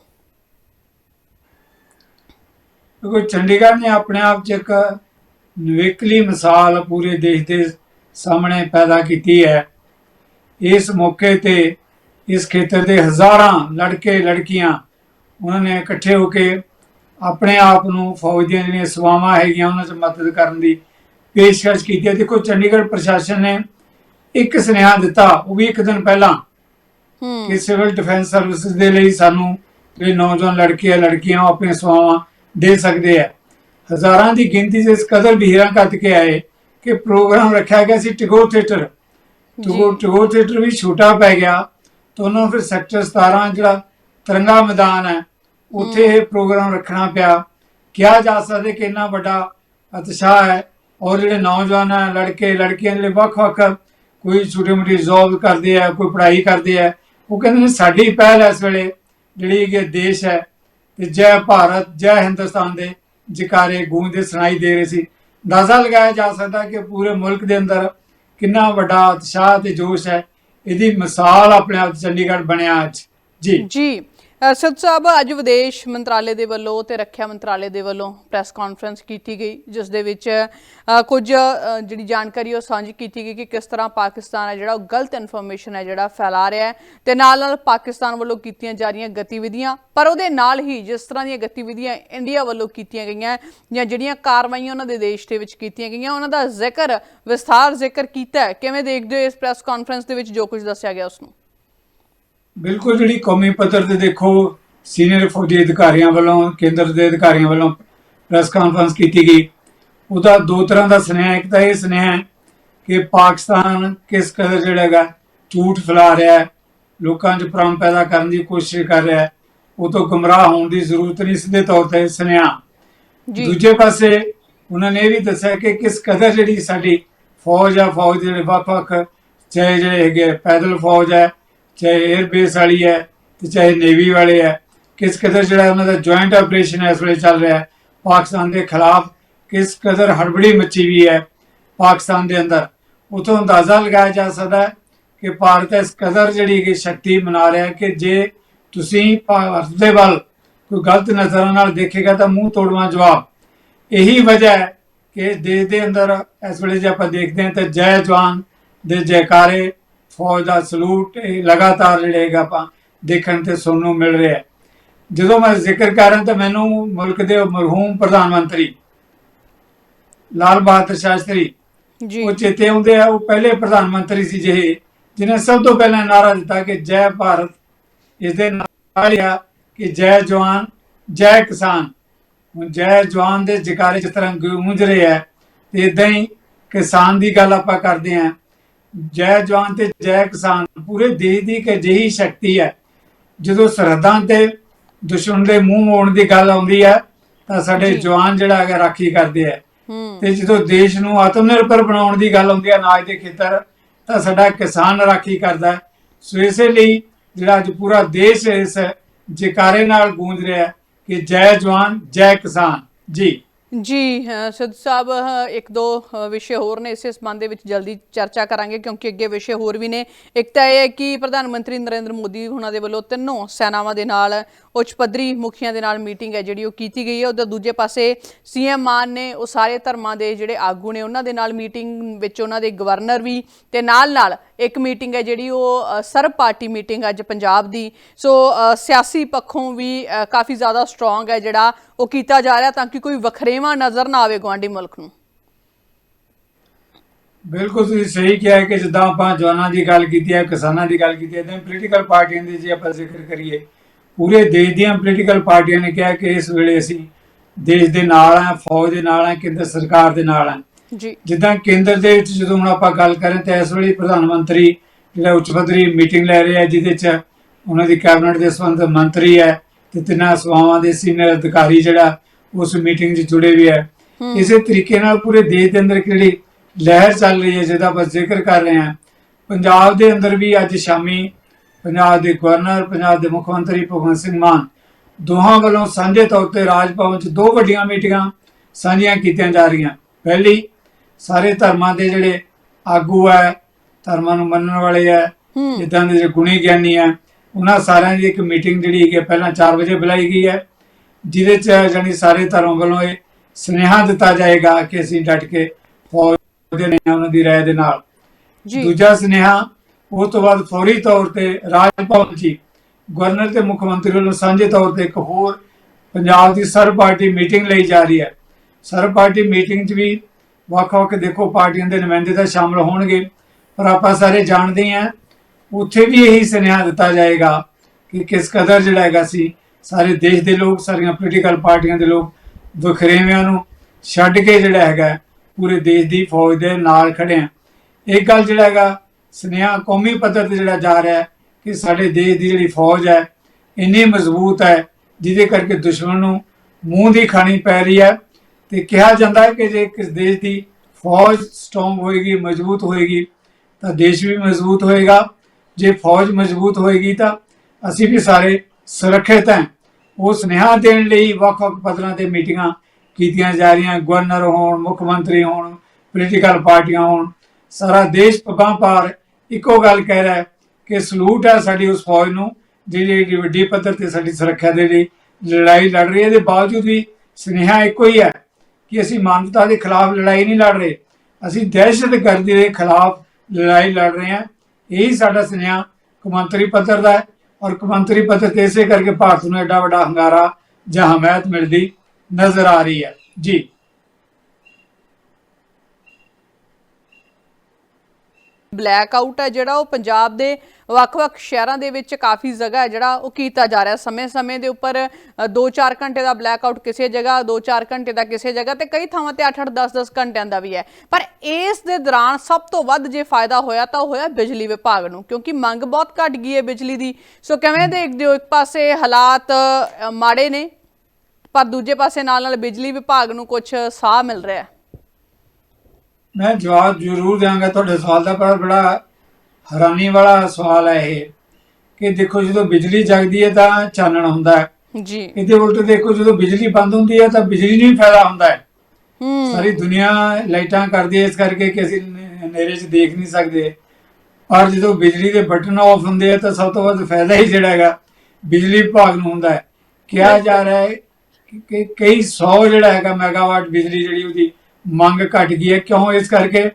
S2: ਕਿਉਂਕਿ ਚੰਡੀਗੜ੍ਹ ਨੇ ਆਪਣੇ ਆਪ 'ਚ ਇੱਕ ਨਿਵੇਕਲੀ ਮਿਸਾਲ ਪੂਰੇ ਦੇਸ਼ ਦੇ ਸਾਹਮਣੇ ਪੈਦਾ ਕੀਤੀ ਹੈ। ਇਸ ਮੌਕੇ ਤੇ ਇਸ ਖੇਤਰ ਦੇ ਹਜ਼ਾਰਾਂ ਲੜਕੇ ਲੜਕੀਆਂ ਉਹਨਾਂ ਨੇ ਇਕੱਠੇ ਹੋ ਕੇ ਆਪਣੇ ਆਪ ਨੂੰ ਫੌਜ ਦੀਆਂ ਜਿਹੜੀਆਂ ਸੇਵਾਵਾਂ ਹੈਗੀਆਂ ਉਹਨਾਂ 'ਚ ਮਦਦ ਕਰਨ ਦੀ ਪੇਸ਼ਕਸ਼ ਕੀਤੀ ਹੈ। ਦੇਖੋ ਚੰਡੀਗੜ੍ਹ ਪ੍ਰਸ਼ਾਸਨ ਨੇ ਇੱਕ ਸੁਨੇਹਾ ਦਿੱਤਾ ਉਹ ਵੀ ਇੱਕ ਦਿਨ ਪਹਿਲਾਂ
S1: ਹੂੰ।
S2: ਕਿ ਸਿਵਲ ਡਿਫੈਂਸ ਸਰਵਿਸਿਜ਼ ਦੇ ਲਈ ਸਾਨੂੰ ਜਿਹੜੇ ਨੌਜਵਾਨ ਲੜਕੇ ਆ ਲੜਕੀਆਂ ਉਹ ਆਪਣੀਆਂ ਸੇਵਾਵਾਂ ਦੇ ਸਕਦੇ ਆ ਹਜ਼ਾਰਾਂ ਦੀ ਗਿਣਤੀ 'ਚ ਇਸ ਕਦਰ ਭੀੜਾਂ ਕੱਟ ਕੇ ਆਏ ਕਿ ਪ੍ਰੋਗਰਾਮ ਰੱਖਿਆ ਗਿਆ ਸੀ ਟਿਗੋਰ ਥੀਏਟਰ। ਟਿਗੋਰ ਟਿਗੋਰ ਥੀਏਟਰ ਵੀ ਛੋਟਾ ਪੈ ਗਿਆ। ਤਾਂ ਉਹਨਾਂ ਨੂੰ ਫਿਰ ਸੈਕਟਰ 17 ਜਿਹੜਾ ਤਿਰੰਗਾ ਮੈਦਾਨ ਹੈ ਉੱਥੇ ਇਹ ਪ੍ਰੋਗਰਾਮ ਰੱਖਣਾ ਪਿਆ। ਕਿਹਾ ਜਾ ਸਕਦਾ ਕਿ ਇੰਨਾ ਵੱਡਾ ਉਤਸ਼ਾਹ ਹੈ ਔਰ ਜਿਹੜੇ ਨੌਜਵਾਨ ਹੈ ਲੜਕੇ, ਲੜਕੀਆਂ ਜਿਹੜੇ ਵੱਖ-ਵੱਖ ਕੋਈ ਛੋਟੀ ਮੋਟੀ ਜੌਬ ਕਰਦੇ ਆ, ਕੋਈ ਪੜ੍ਹਾਈ ਕਰਦੇ ਆ, ਉਹ ਕਹਿੰਦੇ ਨੇ ਸਾਡੀ ਪਹਿਲ ਇਸ ਵੇਲੇ ਜਿਹੜੀ ਕਿ ਦੇਸ਼ ਹੈ ਤੇ ਜੈ ਭਾਰਤ, ਜੈ ਹਿੰਦੁਸਤਾਨ ਦੇ ਜਕਾਰੇ ਗੂੰਜਦੇ ਸੁਣਾਈ ਦੇ ਰਹੇ ਸੀ। ਅੰਦਾਜ਼ਾ ਲਗਾਇਆ ਜਾ ਸਕਦਾ ਕਿ ਪੂਰੇ ਮੁਲਕ ਦੇ ਅੰਦਰ ਕਿੰਨਾ ਵੱਡਾ ਉਤਸ਼ਾਹ ਤੇ ਜੋਸ਼ ਹੈ। ਇਹਦੀ ਮਿਸਾਲ ਆਪਣੇ ਆਪ 'ਚ ਚੰਡੀਗੜ੍ਹ ਬਣਿਆ ਅੱਜ। ਜੀ।
S1: ਜੀ। ਅਰਸ਼ਦ ਸਾਹਿਬ ਅੱਜ ਵਿਦੇਸ਼ ਮੰਤਰਾਲੇ ਦੇ ਵੱਲੋਂ ਤੇ ਰੱਖਿਆ ਮੰਤਰਾਲੇ ਦੇ ਵੱਲੋਂ ਪ੍ਰੈਸ ਕਾਨਫਰੰਸ ਕੀਤੀ ਗਈ, ਜਿਸ ਦੇ ਵਿੱਚ ਕੁਝ ਜਿਹੜੀ ਜਾਣਕਾਰੀ ਉਹ ਸਾਂਝੀ ਕੀਤੀ ਗਈ ਕਿ ਕਿਸ ਤਰ੍ਹਾਂ ਪਾਕਿਸਤਾਨ ਹੈ ਜਿਹੜਾ ਉਹ ਗਲਤ ਇਨਫੋਰਮੇਸ਼ਨ ਹੈ ਜਿਹੜਾ ਫੈਲਾ ਰਿਹਾ ਹੈ ਤੇ ਨਾਲ ਨਾਲ ਪਾਕਿਸਤਾਨ ਵੱਲੋਂ ਕੀਤੀਆਂ ਜਾ ਰਹੀਆਂ ਗਤੀਵਿਧੀਆਂ, ਪਰ ਉਹਦੇ ਨਾਲ ਹੀ ਜਿਸ ਤਰ੍ਹਾਂ ਦੀਆਂ ਗਤੀਵਿਧੀਆਂ ਇੰਡੀਆ ਵੱਲੋਂ ਕੀਤੀਆਂ ਗਈਆਂ ਜਾਂ ਜਿਹੜੀਆਂ ਕਾਰਵਾਈਆਂ ਉਹਨਾਂ ਦੇ ਦੇਸ਼ ਦੇ ਵਿੱਚ ਕੀਤੀਆਂ ਗਈਆਂ, ਉਹਨਾਂ ਦਾ ਜ਼ਿਕਰ, ਵਿਸਥਾਰ ਜ਼ਿਕਰ ਕੀਤਾ ਕਿਵੇਂ ਦੇਖਦੇ ਹੋ ਇਸ ਪ੍ਰੈਸ ਕਾਨਫਰੰਸ ਦੇ ਵਿੱਚ ਜੋ ਕੁਝ ਦੱਸਿਆ ਗਿਆ ਉਸ ਨੂੰ
S2: ਬਿਲਕੁਲ ਜਿਹੜੀ ਕੌਮੀ ਪੱਧਰ ਤੇ ਦੇਖੋ ਸੀਨੀਅਰ ਫੌਜੀ ਅਧਿਕਾਰੀਆਂ ਵੱਲੋਂ ਕੇਂਦਰ ਦੇ ਅਧਿਕਾਰੀਆਂ ਵੱਲੋਂ ਪ੍ਰੈਸ ਕਾਨਫਰੰਸ ਕੀਤੀ ਗਈ। ਉਹਦਾ ਦੋ ਤਰ੍ਹਾਂ ਦਾ ਸੁਨੇਹਾ। ਇੱਕ ਤਾਂ ਇਹ ਸੁਨੇਹਾ ਹੈ ਕਿ ਪਾਕਿਸਤਾਨ ਕਿਸ ਕਦਰ ਜਿਹੜਾ ਹੈਗਾ ਝੂਠ ਫੈਲਾ ਰਿਹਾ ਹੈ ਲੋਕਾਂ 'ਚ ਭਰਮ ਪੈਦਾ ਕਰਨ ਦੀ ਕੋਸ਼ਿਸ਼ ਕਰ ਰਿਹਾ ਹੈ। ਉਹ ਤੋਂ ਗੁੰਮਰਾਹ ਹੋਣ ਦੀ ਜ਼ਰੂਰਤ ਨਹੀਂ ਸਿੱਧੇ ਤੌਰ ਤੇ ਸੁਨੇਹਾ। ਦੂਜੇ ਪਾਸੇ ਉਹਨਾਂ ਨੇ ਇਹ ਵੀ ਦੱਸਿਆ ਕਿ ਕਿਸ ਕਦਰ ਜਿਹੜੀ ਸਾਡੀ ਫੌਜ ਆ ਫੌਜ ਦੇ ਜਿਹੜੇ ਵੱਖ-ਵੱਖ ਚਾਹੇ ਜਿਹੜੇ ਹੈਗੇ ਪੈਦਲ ਫੌਜ ਹੈ ਚਾਹੇ 에ਅਰ ਬੇਸ ਵਾਲੀ ਹੈ ਤੇ ਚਾਹੇ ਨੇਵੀ ਵਾਲੇ ਹੈ, ਕਿਸ ਕਦਰ ਜਿਹੜਾ ਉਹਨਾਂ ਦਾ ਜੁਆਇੰਟ ਆਪਰੇਸ਼ਨ ਇਸ ਵੇਲੇ ਚੱਲ ਰਿਹਾ ਹੈ, ਪਾਕਿਸਤਾਨ ਦੇ ਖਿਲਾਫ ਕਿਸ ਕਦਰ ਹੜਬੜੀ ਮੱਚੀ ਵੀ ਹੈ ਪਾਕਿਸਤਾਨ ਦੇ ਅੰਦਰ ਉਤੋਂ ਅੰਦਾਜ਼ਾ ਲਗਾਇਆ ਜਾ ਸਕਦਾ ਹੈ ਕਿ ਭਾਰਤ ਇਸ ਕਦਰ ਜਿਹੜੀ ਕਿ ਸ਼ਕਤੀ ਬਣਾ ਰਿਹਾ ਕਿ ਜੇ ਤੁਸੀਂ ਭਾਰਤ ਦੇ ਵੱਲ ਕੋਈ ਗਲਤ ਨਜ਼ਰਾਂ ਨਾਲ ਦੇਖੇਗਾ ਤਾਂ ਮੂੰਹ ਤੋੜਵਾ ਜਵਾਬ। ਇਹੀ ਵਜ੍ਹਾ ਹੈ ਕਿ ਦੇਸ਼ ਦੇ ਅੰਦਰ ਇਸ ਵੇਲੇ ਜੇ ਆਪਾਂ ਦੇਖਦੇ ਹਾਂ ਤਾਂ ਜੈ ਜਵਾਨ ਦੇ ਜੈਕਾਰੇ ਫੌਜ ਦਾ ਸਲੂਟ ਇਹ ਲਗਾਤਾਰ ਜਿਹੜੇ ਹੈਗਾ ਆਪਾਂ ਦੇਖਣ ਤੇ ਸੁਣਨ ਨੂੰ ਮਿਲ ਰਿਹਾ ਜਦੋਂ ਮੈਂ ਜ਼ਿਕਰ ਕਰ ਤਾਂ ਮੈਨੂੰ ਮੁਲਕ ਦੇ ਮਰਹੂਮ ਪ੍ਰਧਾਨ ਮੰਤਰੀ ਲਾਲ ਬਹਾਦਰ ਸ਼ਾਸਤਰੀ
S1: ਜੀ।
S2: ਉਹ ਚੇਤੇ ਆਉਂਦੇ ਆ ਉਹ ਪਹਿਲੇ ਪ੍ਰਧਾਨ ਮੰਤਰੀ ਸੀ ਜਿਹੇ ਜਿਨੇ ਸਭ ਤੋਂ ਪਹਿਲਾਂ ਨਾਰਾ ਦਿੱਤਾ ਕਿ ਜੈ ਭਾਰਤ ਇਸ ਦੇ ਨਾਲ ਆ ਕਿ ਜੈ ਜਵਾਨ ਜੈ ਕਿਸਾਨ। ਹੁਣ ਜੈ ਜਵਾਨ ਦੇ ਜਕਾਰੇ ਜਿਸ ਤਰ੍ਹਾਂ ਗੂੰਜ ਰਹੇ ਆ ਤੇ ਇਦਾਂ ਹੀ ਕਿਸਾਨ ਦੀ ਗੱਲ ਆਪਾਂ ਕਰਦੇ ਆ ਜੈ ਜਵਾਨ ਤੇ ਜੈ ਕਿਸਾਨ ਪੂਰੇ ਦੇਸ਼ ਦੀ ਇੱਕ ਅਜਿਹੀ ਸ਼ਕਤੀ ਹੈ। ਜਦੋਂ ਸਰਹੱਦਾਂ ਤੇ ਦੁਸ਼ਮਣ ਦੇ ਮੂੰਹ ਮੋੜਨ ਦੀ ਗੱਲ ਆਉਂਦੀ ਹੈ ਤਾਂ ਸਾਡੇ। ਜਵਾਨ ਜਿਹੜਾ ਹੈਗਾ ਰਾਖੀ ਕਰਦੇ ਆ ਤੇ ਜਦੋਂ ਦੇਸ਼ ਨੂੰ ਆਤਮ ਨਿਰਭਰ ਬਣਾਉਣ ਦੀ ਗੱਲ ਆਉਂਦੀ ਹੈ ਅਨਾਜ ਦੇ ਖੇਤਰ ਤਾਂ ਸਾਡਾ ਕਿਸਾਨ ਰਾਖੀ ਕਰਦਾ ਹੈ। ਸੋ ਇਸੇ ਲਈ ਜਿਹੜਾ ਅੱਜ ਪੂਰਾ ਦੇਸ਼ ਇਸ ਜਕਾਰੇ ਨਾਲ ਗੂੰਜ ਰਿਹਾ ਹੈ ਕਿ ਜੈ ਜਵਾਨ ਜੈ ਕਿਸਾਨ। ਜੀ।
S1: ਜੀ ਅ, ਸਿੱਧ ਸਾਹਿਬ ਇੱਕ ਦੋ ਵਿਸ਼ੇ ਹੋਰ ਨੇ ਇਸੇ ਸੰਬੰਧ ਦੇ ਵਿੱਚ ਜਲਦੀ ਚਰਚਾ ਕਰਾਂਗੇ ਕਿਉਂਕਿ ਅੱਗੇ ਵਿਸ਼ੇ ਹੋਰ ਵੀ ਨੇ। ਇੱਕ ਤਾਂ ਇਹ ਹੈ ਕਿ ਪ੍ਰਧਾਨ ਮੰਤਰੀ ਨਰਿੰਦਰ ਮੋਦੀ ਉਹਨਾਂ ਦੇ ਵੱਲੋਂ ਤਿੰਨੋਂ ਸੈਨਾਵਾਂ ਦੇ ਨਾਲ ਉੱਚ ਪੱਧਰੀ ਮੁਖੀਆਂ ਦੇ ਨਾਲ ਮੀਟਿੰਗ ਹੈ ਜਿਹੜੀ ਉਹ ਕੀਤੀ ਗਈ ਹੈ। ਉਹਦੇ ਦੂਜੇ ਪਾਸੇ ਸੀਐਮ ਮਾਨ ਨੇ ਉਹ ਸਾਰੇ ਧਰਮਾਂ ਦੇ ਜਿਹੜੇ ਆਗੂ ਨੇ ਉਹਨਾਂ ਦੇ ਨਾਲ ਮੀਟਿੰਗ ਵਿੱਚ ਉਹਨਾਂ ਦੇ ਗਵਰਨਰ ਵੀ ਤੇ ਨਾਲ ਨਾਲ ਇੱਕ ਮੀਟਿੰਗ ਹੈ ਜਿਹੜੀ ਉਹ ਸਰਬ ਪਾਰਟੀ ਮੀਟਿੰਗ ਅੱਜ ਪੰਜਾਬ ਦੀ। ਸੋ ਸਿਆਸੀ ਪੱਖੋਂ ਵੀ ਕਾਫੀ ਜ਼ਿਆਦਾ ਸਟਰੋਂਗ ਹੈ ਜਿਹੜਾ ਉਹ ਕੀਤਾ ਜਾ ਰਿਹਾ ਤਾਂ ਕਿ ਕੋਈ ਵੱਖਰੇ ਵਖਰੇਵਾਂ ਨਜ਼ਰ ਨਾ ਆਵੇ ਗਵਾਂਢੀ ਮੁਲਕ ਨੂੰ।
S2: ਬਿਲਕੁਲ ਤੁਸੀਂ ਸਹੀ ਕਿਹਾ ਹੈ ਕਿ ਜਿੱਦਾਂ ਆਪਾਂ ਜਵਾਨਾਂ ਦੀ ਗੱਲ ਕੀਤੀ ਹੈ ਕਿਸਾਨਾਂ ਦੀ ਗੱਲ ਕੀਤੀ ਹੈ ਤਾਂ ਪੋਲੀਟੀਕਲ ਪਾਰਟੀਆਂ ਦੀ ਜੇ ਆਪਾਂ ਜ਼ਿਕਰ ਕਰੀਏ ਪੂਰੇ ਦੇਸ਼ ਦੀਆਂ ਪੋਲੀਟੀਕਲ ਪਾਰਟੀਆਂ ਨੇ ਕਿਹਾ ਕਿ ਇਸ ਵੇਲੇ ਅਸੀਂ ਦੇਸ਼ ਦੇ ਨਾਲ ਆ ਫੌਜ ਦੇ ਨਾਲ ਆ ਕੇਂਦਰ ਸਰਕਾਰ ਦੇ ਨਾਲ ਆ
S1: ਜੀ।
S2: ਜਿੱਦਾਂ ਕੇਂਦਰ ਦੇ ਵਿੱਚ ਜਦੋਂ ਹੁਣ ਆਪਾਂ ਗੱਲ ਕਰਾਂ ਤਾਂ ਇਸ ਵੇਲੇ ਪ੍ਰਧਾਨ ਮੰਤਰੀ ਜਿਹੜਾ ਉੱਚ ਪੱਧਰੀ ਮੀਟਿੰਗ ਲੈ ਰਿਹਾ ਜਿਹਦੇ 'ਚ ਉਹਨਾਂ ਦੀ ਕੈਬਨਿਟ ਦੇ ਸੰਬੰਧ ਮੰਤਰੀ ਹੈ ਤੇ ਤਿੰਨਾਂ ਸਭਾਵਾਂ ਦੇ ਸੀਨੀਅਰ ਅਧਿਕਾਰੀ ਜਿਹੜਾ ਉਸ ਮੀਟਿੰਗ 'ਚ ਜੁੜੇ ਹੋਏ ਹੈ। ਇਸੇ ਤਰੀਕੇ ਨਾਲ ਪੂਰੇ ਦੇਸ਼ ਦੇ ਅੰਦਰ ਇੱਕ ਜਿਹੜੀ ਲਹਿਰ ਚੱਲ ਰਹੀ ਹੈ ਜਿਹਦਾ ਬਸ ਜ਼ਿਕਰ ਕਰ ਰਹੇ ਹਾਂ। ਪੰਜਾਬ ਦੇ ਅੰਦਰ ਵੀ ਅੱਜ ਸ਼ਾਮੀ ਪੰਜਾਬ ਦੇ ਗਵਰਨਰ ਪੰਜਾਬ ਦੇ ਮੁੱਖ ਮੰਤਰੀ ਭਗਵੰਤ ਸਿੰਘ ਮਾਨ ਦੋਹਾਂ ਵੱਲੋਂ ਸਾਂਝੇ ਤੌਰ ਤੇ ਰਾਜ ਭਵਨ 'ਚ ਦੋ ਵੱਡੀਆਂ ਮੀਟਿੰਗਾਂ ਸਾਂਝੀਆਂ ਕੀਤੀਆਂ ਜਾ ਰਹੀਆਂ। ਪਹਿਲੀ ਸਾਰੇ ਧਰਮਾਂ ਦੇ ਜਿਹੜੇ ਆਗੂ ਹੈ ਧਰਮਾਂ ਨੂੰ ਮੰਨਣ ਵਾਲੇ ਹੈ ਜਿੱਦਾਂ ਦੇ ਜਿਹੜੇ ਗੁਣੀ ਗਿਆਨੀ ਹੈ ਉਹਨਾਂ ਸਾਰਿਆਂ ਦੀ ਇੱਕ ਮੀਟਿੰਗ ਜਿਹੜੀ ਹੈ ਪਹਿਲਾਂ 4 ਵਜੇ ਬੁਲਾਈ ਗਈ ਹੈ। ਜਿਹਦੇ ਚ ਜਾਨੀ ਸਾਰੇ ਧਰਮ ਵੱਲੋਂ ਇਹ ਸੁਨੇਹਾ ਦਿੱਤਾ ਜਾਏਗਾ ਕਿ ਅਸੀਂ ਡਟ ਕੇ ਫੌਜ ਦੇ ਨੇ ਉਹਨਾਂ ਦੀ ਰਾਏ ਦੇ ਨਾਲ।
S1: ਜੀ।
S2: ਦੂਜਾ ਸੁਨੇਹਾ ਉਸ ਤੋਂ ਬਾਅਦ ਫੌਰੀ ਤੌਰ ਤੇ ਰਾਜ ਭਵਨ ਹੀ ਗਵਰਨਰ ਤੇ ਮੁੱਖ ਮੰਤਰੀ ਵੱਲੋਂ ਸਾਂਝੇ ਤੌਰ ਤੇ ਇੱਕ ਹੋਰ ਪੰਜਾਬ ਦੀ ਸਰਬ ਪਾਰਟੀ ਮੀਟਿੰਗ ਲਈ ਜਾ ਰਹੀ ਹੈ। ਸਰਬ ਪਾਰਟੀ ਮੀਟਿੰਗ 'ਚ ਵੀ ਵੱਖ-ਵੱਖ ਦੇਖੋ ਪਾਰਟੀਆਂ ਦੇ ਨੁਮਾਇੰਦੇ ਤਾਂ ਸ਼ਾਮਲ ਹੋਣਗੇ ਪਰ ਆਪਾਂ ਸਾਰੇ ਜਾਣਦੇ ਹਾਂ। ਉੱਥੇ ਵੀ ਇਹੀ ਸੁਨੇਹਾ ਦਿੱਤਾ ਜਾਏਗਾ ਕਿ ਕਿਸ ਕਦਰ ਜਿਹੜਾ ਹੈਗਾ ਸੀ ਸਾਰੇ ਦੇਸ਼ ਦੇ ਲੋਕ, ਸਾਰੀਆਂ ਪੋਲੀਟੀਕਲ ਪਾਰਟੀਆਂ ਦੇ ਲੋਕ ਵਖਰੇਵਿਆਂ ਨੂੰ ਛੱਡ ਕੇ ਜਿਹੜਾ ਹੈਗਾ ਪੂਰੇ ਦੇਸ਼ ਦੀ ਫੌਜ ਦੇ ਨਾਲ ਖੜੇ ਆ। ਇੱਕ ਗੱਲ ਜਿਹੜਾ ਹੈਗਾ, ਸੁਨੇਹਾ ਕੌਮੀ ਪੱਧਰ ਤੇ ਜਿਹੜਾ ਜਾ ਰਿਹਾ ਹੈ ਕਿ ਸਾਡੇ ਦੇਸ਼ ਦੀ ਜਿਹੜੀ ਫੌਜ ਹੈ, ਇੰਨੀ ਮਜ਼ਬੂਤ ਹੈ, ਜਿਹਦੇ ਕਰਕੇ ਦੁਸ਼ਮਣ ਨੂੰ ਮੂੰਹ ਦੀ ਖਾਣੀ ਪੈ ਰਹੀ ਹੈ ਤੇ ਕਿਹਾ ਜਾਂਦਾ ਹੈ ਕਿ ਜੇ ਕਿਸ ਦੇਸ਼ ਦੀ ਫੌਜ ਸਟਰੋਂਗ ਹੋਏਗੀ, ਮਜ਼ਬੂਤ ਹੋਏਗੀ, ਤਾਂ ਦੇਸ਼ ਵੀ ਮਜ਼ਬੂਤ ਹੋਏਗਾ। ਜੇ ਫੌਜ ਮਜ਼ਬੂਤ ਹੋਏਗੀ ਤਾਂ ਅਸੀਂ ਵੀ ਸਾਰੇ ਸੁਰੱਖਿਅਤ ਹਾਂ। ਉਹ ਸੁਨੇਹਾ ਦੇਣ ਲਈ ਵੱਖ-ਵੱਖ ਪੱਧਰਾਂ ਤੇ ਮੀਟਿੰਗਾਂ ਕੀਤੀਆਂ ਜਾ ਰਹੀਆਂ। ਗਵਰਨਰ ਹੋਣ, ਮੁੱਖ ਮੰਤਰੀ ਹੋਣ ਪੋਲੀਟੀਕਲ ਪਾਰਟੀਆਂ ਹੋਣ। ਸਾਰਾ ਦੇਸ਼ ਪਗਾਂ ਪਾਰ ਇੱਕੋ ਗੱਲ ਕਹਿ ਰਿਹਾ ਕਿ ਸਲੂਟ ਹੈ ਸਾਡੀ ਉਸ ਫੌਜ ਨੂੰ, ਜਿਹੜੀ ਏਡੀ ਵੱਡੀ ਪੱਧਰ ਤੇ ਸਾਡੀ ਸੁਰੱਖਿਆ ਦੇ ਲਈ ਲੜਾਈ ਲੜ ਰਹੀ ਹੈ। ਦੇ ਬਾਵਜੂਦ ਵੀ ਸੁਨੇਹਾ ਇੱਕੋ ਹੀ ਹੈ ਕਿ ਅਸੀਂ ਮਾਨਵਤਾ ਦੇ ਖਿਲਾਫ ਲੜਾਈ ਨਹੀਂ ਲੜ ਰਹੇ। ਅਸੀਂ ਦਹਿਸ਼ਤਗਰਦੀ ਦੇ ਖਿਲਾਫ ਲੜਾਈ ਲੜ ਰਹੇ ਹਾਂ। ਇਹੀ ਸਾਡਾ ਸੁਨੇਹਾ ਕੌਮਾਂਤਰੀ ਪੱਧਰ ਦਾ ਹੈ। ਔਰ ਕੌਮਾਂਤਰੀ ਪੱਧਰ ਤੇ ਇਸੇ ਕਰਕੇ ਭਾਰਤ ਨੂੰ ਐਡਾ ਵੱਡਾ ਹੰਗਾਰਾ ਜਾਂ ਹਮਾਇਤ ਮਿਲਦੀ ਨਜ਼ਰ ਆ ਰਹੀ ਹੈ। ਜੀ।
S1: ਬਲੈਕ ਆਊਟ ਹੈ ਜਿਹੜਾ ਉਹ ਪੰਜਾਬ ਦੇ ਵੱਖ-ਵੱਖ ਸ਼ਹਿਰਾਂ ਦੇ ਵਿੱਚ ਕਾਫੀ ਜਗ੍ਹਾ ਹੈ ਜਿਹੜਾ ਉਹ ਕੀਤਾ ਜਾ ਰਿਹਾ। ਸਮੇਂ-ਸਮੇਂ ਦੇ ਉੱਪਰ 2-4 ਘੰਟੇ ਦਾ ਬਲੈਕ ਆਊਟ ਕਿਸੇ ਜਗ੍ਹਾ 2-4 ਘੰਟੇ ਦਾ ਕਿਸੇ ਜਗ੍ਹਾ ਤੇ ਕਈ ਥਾਵਾਂ ਤੇ 8-8 10-10 ਘੰਟਿਆਂ ਦਾ ਵੀ ਹੈ। ਪਰ ਇਸ ਦੇ ਦੌਰਾਨ ਸਭ ਤੋਂ ਵੱਧ ਜੇ ਫਾਇਦਾ ਹੋਇਆ ਤਾਂ ਉਹ ਹੋਇਆ ਬਿਜਲੀ ਵਿਭਾਗ ਨੂੰ, ਕਿਉਂਕਿ ਮੰਗ ਬਹੁਤ ਘਟ ਗਈ ਹੈ ਬਿਜਲੀ ਦੀ। ਸੋ ਕਿਵੇਂ ਦੇਖਦੇ ਹੋ? ਇੱਕ ਪਾਸੇ ਹਾਲਾਤ ਮਾੜੇ ਨੇ, ਪਰ ਦੂਜੇ ਪਾਸੇ ਨਾਲ ਨਾਲ ਬਿਜਲੀ ਵਿਭਾਗ ਨੂੰ ਕੁਝ ਸਾਹ ਮਿਲ ਰਿਹਾ ਹੈ।
S2: ਮੈਂ ਜਵਾਬ ਜ਼ਰੂਰ ਦਿਆਂਗਾ। ਤੁਹਾਡੇ ਸਵਾਲ ਦਾ ਪਰ ਬੜਾ ਹੈਰਾਨੀ ਵਾਲਾ ਸਵਾਲ ਹੈ ਇਹ ਕਿ ਦੇਖੋ ਜਦੋਂ ਬਿਜਲੀ ਜਗਦੀ ਹੈ ਤਾਂ ਚਾਨਣ ਹੁੰਦਾ ਹੈ।
S1: ਜੀ।
S2: ਇਹਦੇ ਉਲਟ ਦੇਖੋ ਜਦੋਂ ਬਿਜਲੀ ਬੰਦ ਹੁੰਦੀ ਹੈ ਤਾਂ ਬਿਜਲੀ ਨੂੰ ਵੀ ਫਾਇਦਾ ਹੁੰਦਾ ਹੈ।
S1: ਹੂੰ।
S2: ਸਾਰੀ ਦੁਨੀਆ ਲਾਈਟਾਂ ਕਰਦੀ ਹੈ ਇਸ ਕਰਕੇ ਕਿ ਅਸੀਂ ਹਨੇਰੇ 'ਚ ਦੇਖ ਨਹੀਂ ਸਕਦੇ। ਪਰ ਜਦੋਂ ਬਿਜਲੀ ਦੇ ਬਟਨ ਆਫ ਹੁੰਦੇ ਆ ਤਾਂ ਸਭ ਤੋਂ ਵੱਧ ਫਾਇਦਾ ਹੀ ਜਿਹੜਾ ਹੈਗਾ ਬਿਜਲੀ ਵਿਭਾਗ ਨੂੰ ਹੁੰਦਾ ਹੈ। ਕਿਹਾ ਜਾ ਰਿਹਾ ਹੈ ਕਿ- ਕਿ ਕਈ 100 ਜਿਹੜਾ ਹੈਗਾ ਮੈਗਾਵਾਟ ਬਿਜਲੀ ਜਿਹੜੀ ਉਹਦੀ ਮੰਗ ਘਟ ਗਈ ਹੈ। ਕਿਉਂ? ਇਸ ਕਰਕੇ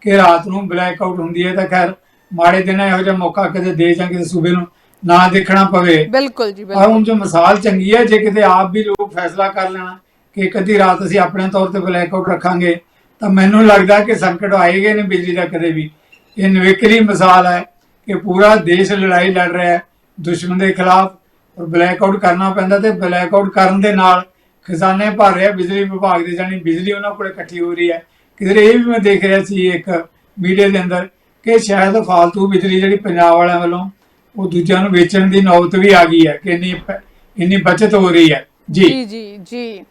S2: ਕਿ ਰਾਤ ਨੂੰ ਬਲੈਕ ਆਊਟ ਹੁੰਦੀ ਹੈ ਤਾਂ ਖੈਰ ਮਾੜੇ ਦਿਨ ਇਹੋ ਜਿਹਾ ਮੌਕਾ ਕਦੇ ਦੇ ਜਾਂ ਕਿਸੇ ਸੂਬੇ ਨੂੰ ਨਾ ਦੇਖਣਾ ਪਵੇ।
S1: ਬਿਲਕੁਲ ਜੀ
S2: ਪਰ
S1: ਬਿਲਕੁਲ
S2: ਹੁਣ ਜੋ ਮਿਸਾਲ ਚੰਗੀ ਹੈ ਜੇ ਕਿਤੇ ਆਪ ਵੀ ਲੋਕ ਫੈਸਲਾ ਕਰ ਲੈਣਾ ਕਿ ਇੱਕ ਅੱਧੀ ਰਾਤ ਅਸੀਂ ਆਪਣੇ ਤੌਰ ਤੇ ਬਲੈਕ ਆਊਟ ਰੱਖਾਂਗੇ ਤਾਂ ਮੈਨੂੰ ਲੱਗਦਾ ਕਿ ਸੰਕਟ ਆਏਗੇ ਨਹੀਂ ਬਿਜਲੀ ਦਾ ਕਦੇ ਵੀ। ਇਹ ਨਵੇਕਲੀ ਮਿਸਾਲ ਹੈ ਕਿ ਪੂਰਾ ਦੇਸ਼ ਲੜਾਈ ਲੜ ਰਿਹਾ ਹੈ ਦੁਸ਼ਮਣ ਦੇ ਖਿਲਾਫ। ਔਰ ਬਲੈਕ ਆਊਟ ਕਰਨਾ ਪੈਂਦਾ ਤੇ ਬਲੈਕ ਆਊਟ ਕਰਨ ਦੇ ਨਾਲ ਖਜ਼ਾਨੇ ਭਰ ਰਿਹਾ ਬਿਜਲੀ ਵਿਭਾਗ ਦੇ ਜਾਨੀ ਬਿਜਲੀ ਉਹਨਾਂ ਕੋਲ ਇਕੱਠੀ ਹੋ ਰਹੀ ਹੈ। ਕਿਧਰੇ ਇਹ ਵੀ ਮੈਂ ਦੇਖ ਰਿਹਾ ਸੀ ਇੱਕ ਮੀਡੀਆ ਦੇ ਅੰਦਰ ਕਿ ਸ਼ਾਇਦ ਫਾਲਤੂ ਬਿਜਲੀ ਜਿਹੜੀ ਪੰਜਾਬ ਵਾਲਿਆਂ ਵੱਲੋਂ ਉਹ ਦੂਜਿਆਂ ਨੂੰ ਵੇਚਣ ਦੀ ਨੌਬਤ ਵੀ ਆ ਗਈ ਹੈ ਕਿ ਇੰਨੀ ਇੰਨੀ ਬਚਤ ਹੋ ਰਹੀ ਹੈ। ਜੀ।
S1: ਜੀ ਜੀ ਜੀ।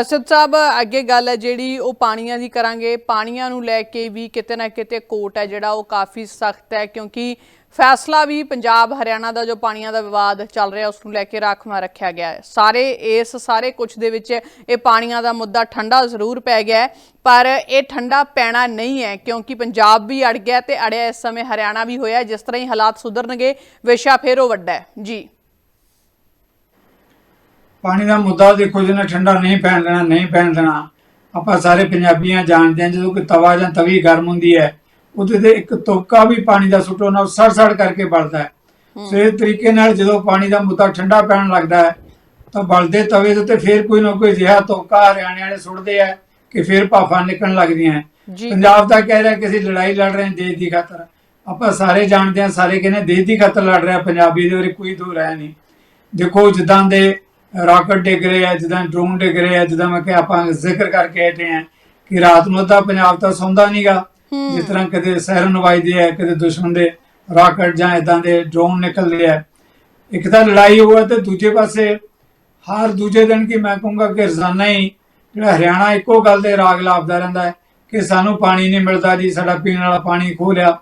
S1: ਅ, ਸਾਹਿਬ ਅੱਗੇ ਗੱਲ ਹੈ ਜਿਹੜੀ ਉਹ ਪਾਣੀਆਂ ਦੀ ਕਰਾਂਗੇ। ਪਾਣੀਆਂ ਨੂੰ ਲੈ ਕੇ ਵੀ ਕਿਤੇ ਨਾ ਕਿਤੇ ਕੋਟ ਹੈ ਜਿਹੜਾ ਉਹ ਕਾਫੀ ਸਖਤ ਹੈ ਕਿਉਂਕਿ ਫੈਸਲਾ ਵੀ ਪੰਜਾਬ ਹਰਿਆਣਾ ਦਾ ਜੋ ਪਾਣੀਆਂ ਦਾ ਵਿਵਾਦ ਚੱਲ ਰਿਹਾ, ਉਸ ਨੂੰ ਲੈ ਕੇ ਰਾਖਵਾਂ ਰੱਖਿਆ ਗਿਆ ਹੈ। ਸਾਰੇ ਇਸ ਸਾਰੇ ਕੁਝ ਦੇ ਵਿੱਚ ਇਹ ਪਾਣੀਆਂ ਦਾ ਮੁੱਦਾ ਠੰਡਾ ਜ਼ਰੂਰ ਪੈ ਗਿਆ ਪਰ ਇਹ ਠੰਡਾ ਪੈਣਾ ਨਹੀਂ ਹੈ, ਕਿਉਂਕਿ ਪੰਜਾਬ ਵੀ ਅੜ ਗਿਆ ਤੇ ਅੜਿਆ ਇਸ ਸਮੇਂ ਹਰਿਆਣਾ ਵੀ ਹੋਇਆ ਜਿਸ ਤਰ੍ਹਾਂ ਹੀ ਹਾਲਾਤ ਸੁਧਰਨਗੇ, ਵਿਸ਼ਾ ਫੇਰ ਉਹ ਵੱਡਾ ਹੈ। ਜੀ।
S2: ਪਾਣੀ ਦਾ ਮੁੱਦਾ ਦੇਖੋ, ਜਿਹਨੇ ਠੰਡਾ ਨਹੀਂ ਪੈਣ ਦੇਣਾ, ਨਹੀਂ ਪੈਣ ਦੇਣਾ, ਆਪਾਂ ਸਾਰੇ ਪੰਜਾਬੀਆਂ ਜਾਣਦੇ ਹਾਂ, ਜਦੋਂ ਕਿ ਤਵਾ ਜਾਂ ਤਵੀ ਗਰਮ ਹੁੰਦੀ ਹੈ ਉਹਦੇ ਤੇ ਇੱਕ ਤੋਕਾ ਵੀ ਪਾਣੀ ਦਾ ਸੁੱਟੋ ਨਾਲ ਸੜ ਸੜ ਕਰਕੇ ਬਲਦਾ ਹੈ। ਸੋ ਇਸ ਤਰੀਕੇ ਨਾਲ ਜਦੋਂ ਪਾਣੀ ਦਾ ਮੁੱਦਾ ਠੰਡਾ ਪੈਣ ਲੱਗਦਾ ਹੈ ਤਾਂ ਬਲਦੇ ਤਵੇ ਦੇ ਉੱਤੇ ਫੇਰ ਕੋਈ ਨਾ ਕੋਈ ਜਿਹਾ ਤੋਕਾ ਹਰਿਆਣੇ ਵਾਲੇ ਸੁੱਟਦੇ ਆ ਕਿ ਫੇਰ ਭਾਫਾਂ ਨਿਕਲਣ ਲੱਗਦੀਆਂ ਹੈ। ਪੰਜਾਬ ਦਾ ਕਹਿ ਰਿਹਾ ਕਿ ਅਸੀਂ ਲੜਾਈ ਲੜ ਰਹੇ ਹਾਂ ਦੇਸ਼ ਦੀ ਖਾਤਰ। ਆਪਾਂ ਸਾਰੇ ਜਾਣਦੇ ਹਾਂ ਸਾਰੇ ਕਹਿੰਦੇ ਦੇਸ਼ ਦੀ ਖਾਤਰ ਲੜ ਰਿਹਾ ਪੰਜਾਬੀ ਦੇ ਬਾਰੇ ਕੋਈ ਦੋ ਰਾय ਨਹੀਂ। ਦੇਖੋ ਜਿੱਦਾਂ ਦੇ ਰਾਕਟ ਡਿੱਗ ਰਹੇ ਆ ਜਿੱਦਾਂ ਡਰੋਨ ਡਿੱਗ ਰਹੇ ਆ ਜਿੱਦਾਂ ਮੈਂ ਕਿ ਆਪਾਂ ਜ਼ਿਕਰ ਕਰਕੇ ਹਟੇ ਆ ਕਿ ਰਾਤ ਨੂੰ ਤਾਂ ਪੰਜਾਬ ਤਾਂ ਸੌਂਦਾ ਨਹੀਂਗਾ ਜਿਸ ਤਰ੍ਹਾਂ ਕਦੇ ਸਾਇਰਨ ਵੱਜਦੇ ਆ ਕਦੇ ਦੁਸ਼ਮਣ ਦੇ ਰਾਕਟ ਜਾਂ ਇਦਾਂ ਦੇ ਡਰੋਨ ਨਿਕਲਦੇ ਆ। ਇੱਕ ਤਾਂ ਲੜਾਈ ਹੋਆ ਤੇ ਦੂਜੇ ਪਾਸੇ ਹਰ ਦੂਜੇ ਦਿਨ ਕੀ ਮੈਂ ਕਹੂੰਗਾ ਕਿ ਰੋਜ਼ਾਨਾ ਹੀ ਜਿਹੜਾ ਹਰਿਆਣਾ ਇੱਕੋ ਗੱਲ ਦੇ ਰਾਗ ਲਾਪਦਾ ਰਹਿੰਦਾ ਹੈ ਕਿ ਸਾਨੂੰ ਪਾਣੀ ਨਹੀਂ ਮਿਲਦਾ ਜੀ ਸਾਡਾ ਪੀਣ ਵਾਲਾ ਪਾਣੀ ਖੋਹ ਲਿਆ।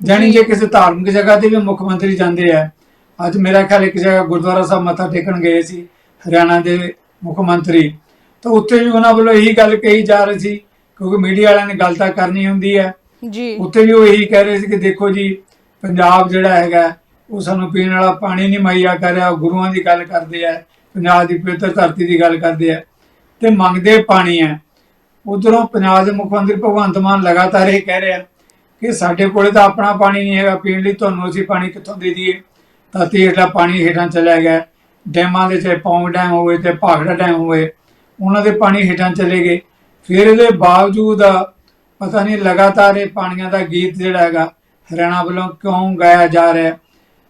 S2: ਜਾਣੀ ਜੇ ਕਿਸੇ ਧਾਰਮਿਕ ਜਗ੍ਹਾ ਤੇ ਵੀ ਮੁੱਖ ਮੰਤਰੀ ਜਾਂਦੇ ਆ ਅੱਜ ਮੇਰਾ ਖਿਆਲ ਇੱਕ ਜਗ੍ਹਾ ਗੁਰਦੁਆਰਾ ਸਾਹਿਬ ਮੱਥਾ ਟੇਕਣ ਗਏ ਸੀ ਹਰਿਆਣਾ ਦੇ ਮੁੱਖ ਮੰਤਰੀ। ਤਾਂ ਉੱਥੇ ਵੀ ਉਹਨਾਂ ਵੱਲੋਂ ਇਹੀ ਗੱਲ ਕਹੀ ਜਾ ਰਹੀ ਸੀ ਕਿਉਂਕਿ ਮੀਡੀਆ ਵਾਲਿਆਂ ਨੇ ਗੱਲ ਤਾਂ ਕਰਨੀ ਹੁੰਦੀ ਹੈ।
S1: ਜੀ।
S2: ਉੱਥੇ ਵੀ ਉਹ ਇਹੀ ਕਹਿ ਰਹੇ ਸੀ ਕਿ ਦੇਖੋ ਜੀ ਪੰਜਾਬ ਜਿਹੜਾ ਹੈਗਾ ਉਹ ਸਾਨੂੰ ਪੀਣ ਵਾਲਾ ਪਾਣੀ ਨਹੀਂ ਮੁਹੱਈਆ ਕਰ ਰਿਹਾ ਗੁਰੂਆਂ ਦੀ ਗੱਲ ਕਰਦੇ ਆ ਪੰਜਾਬ ਦੀ ਪਵਿੱਤਰ ਧਰਤੀ ਦੀ ਗੱਲ ਕਰਦੇ ਆ। ਤੇ ਮੰਗਦੇ ਪਾਣੀ ਹੈ। ਉਧਰੋਂ ਪੰਜਾਬ ਦੇ ਮੁੱਖ ਮੰਤਰੀ ਭਗਵੰਤ ਮਾਨ ਲਗਾਤਾਰ ਇਹ ਕਹਿ ਰਿਹਾ ਕਿ ਸਾਡੇ ਕੋਲੇ ਤਾਂ ਆਪਣਾ ਪਾਣੀ ਨਹੀਂ ਹੈਗਾ ਪੀਣ ਲਈ ਤੁਹਾਨੂੰ ਅਸੀਂ ਪਾਣੀ ਕਿੱਥੋਂ ਦੇ ਦਈਏ? ਤਾਂ ਤੀਰਲਾ ਪਾਣੀ ਹੇਠਾਂ ਚਲਿਆ ਗਿਆ ਡੈਮਾਂ ਦੇ ਚਾਹੇ ਪੌਂਗ ਡੈਮ ਹੋਵੇ ਤੇ ਭਾਖੜਾ ਡੈਮ ਹੋਵੇ ਉਹਨਾਂ ਦੇ ਪਾਣੀ ਹੇਠਾਂ ਚਲੇ ਗਏ। ਫਿਰ ਇਹਦੇ ਬਾਵਜੂਦ ਪਤਾ ਨਹੀਂ ਲਗਾਤਾਰ ਇਹ ਪਾਣੀਆਂ ਦਾ ਗੀਤ ਜਿਹੜਾ ਹੈਗਾ, ਹਰਿਆਣਾ ਵੱਲੋਂ ਕਿਉਂ ਗਾਇਆ ਜਾ ਰਿਹਾ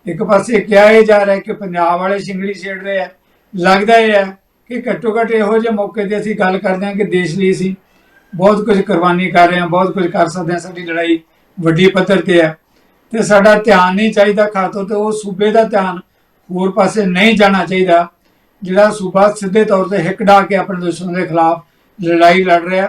S2: ਇੱਕ ਪਾਸੇ ਕਿਹਾ ਇਹ ਜਾ ਰਿਹਾ ਕਿ ਪੰਜਾਬ ਵਾਲੇ ਸਿੰਗੜੀ ਛੇੜ ਰਹੇ ਆ ਲੱਗਦਾ ਇਹ ਹੈ ਕਿ ਘੱਟੋ ਘੱਟ ਇਹੋ ਜਿਹੇ ਮੌਕੇ ਤੇ ਅਸੀਂ ਗੱਲ ਕਰਦੇ ਹਾਂ ਕਿ ਦੇਸ਼ ਲਈ ਅਸੀਂ ਬਹੁਤ ਕੁਝ ਕੁਰਬਾਨੀ ਕਰ ਰਹੇ ਹਾਂ, ਬਹੁਤ ਕੁਝ ਕਰ ਸਕਦੇ ਹਾਂ। ਸਾਡੀ ਲੜਾਈ ਵੱਡੀ ਪੱਧਰ ਤੇ ਹੈ। ਤੇ ਸਾਡਾ ਧਿਆਨ ਨਹੀਂ ਚਾਹੀਦਾ ਖਾਤੋਂ ਤੇ ਉਹ ਸੂਬੇ ਦਾ ਧਿਆਨ ਹੋਰ ਪਾਸੇ ਨਹੀਂ ਜਾਣਾ ਚਾਹੀਦਾ, ਜਿਹੜਾ ਸੂਬਾ ਸਿੱਧੇ ਤੌਰ ਤੇ ਹਿੱਕ ਡਾ ਕੇ ਆਪਣੇ ਦੁਸ਼ਮਣ ਦੇ ਖਿਲਾਫ ਲੜਾਈ ਲੜ ਰਿਹਾ।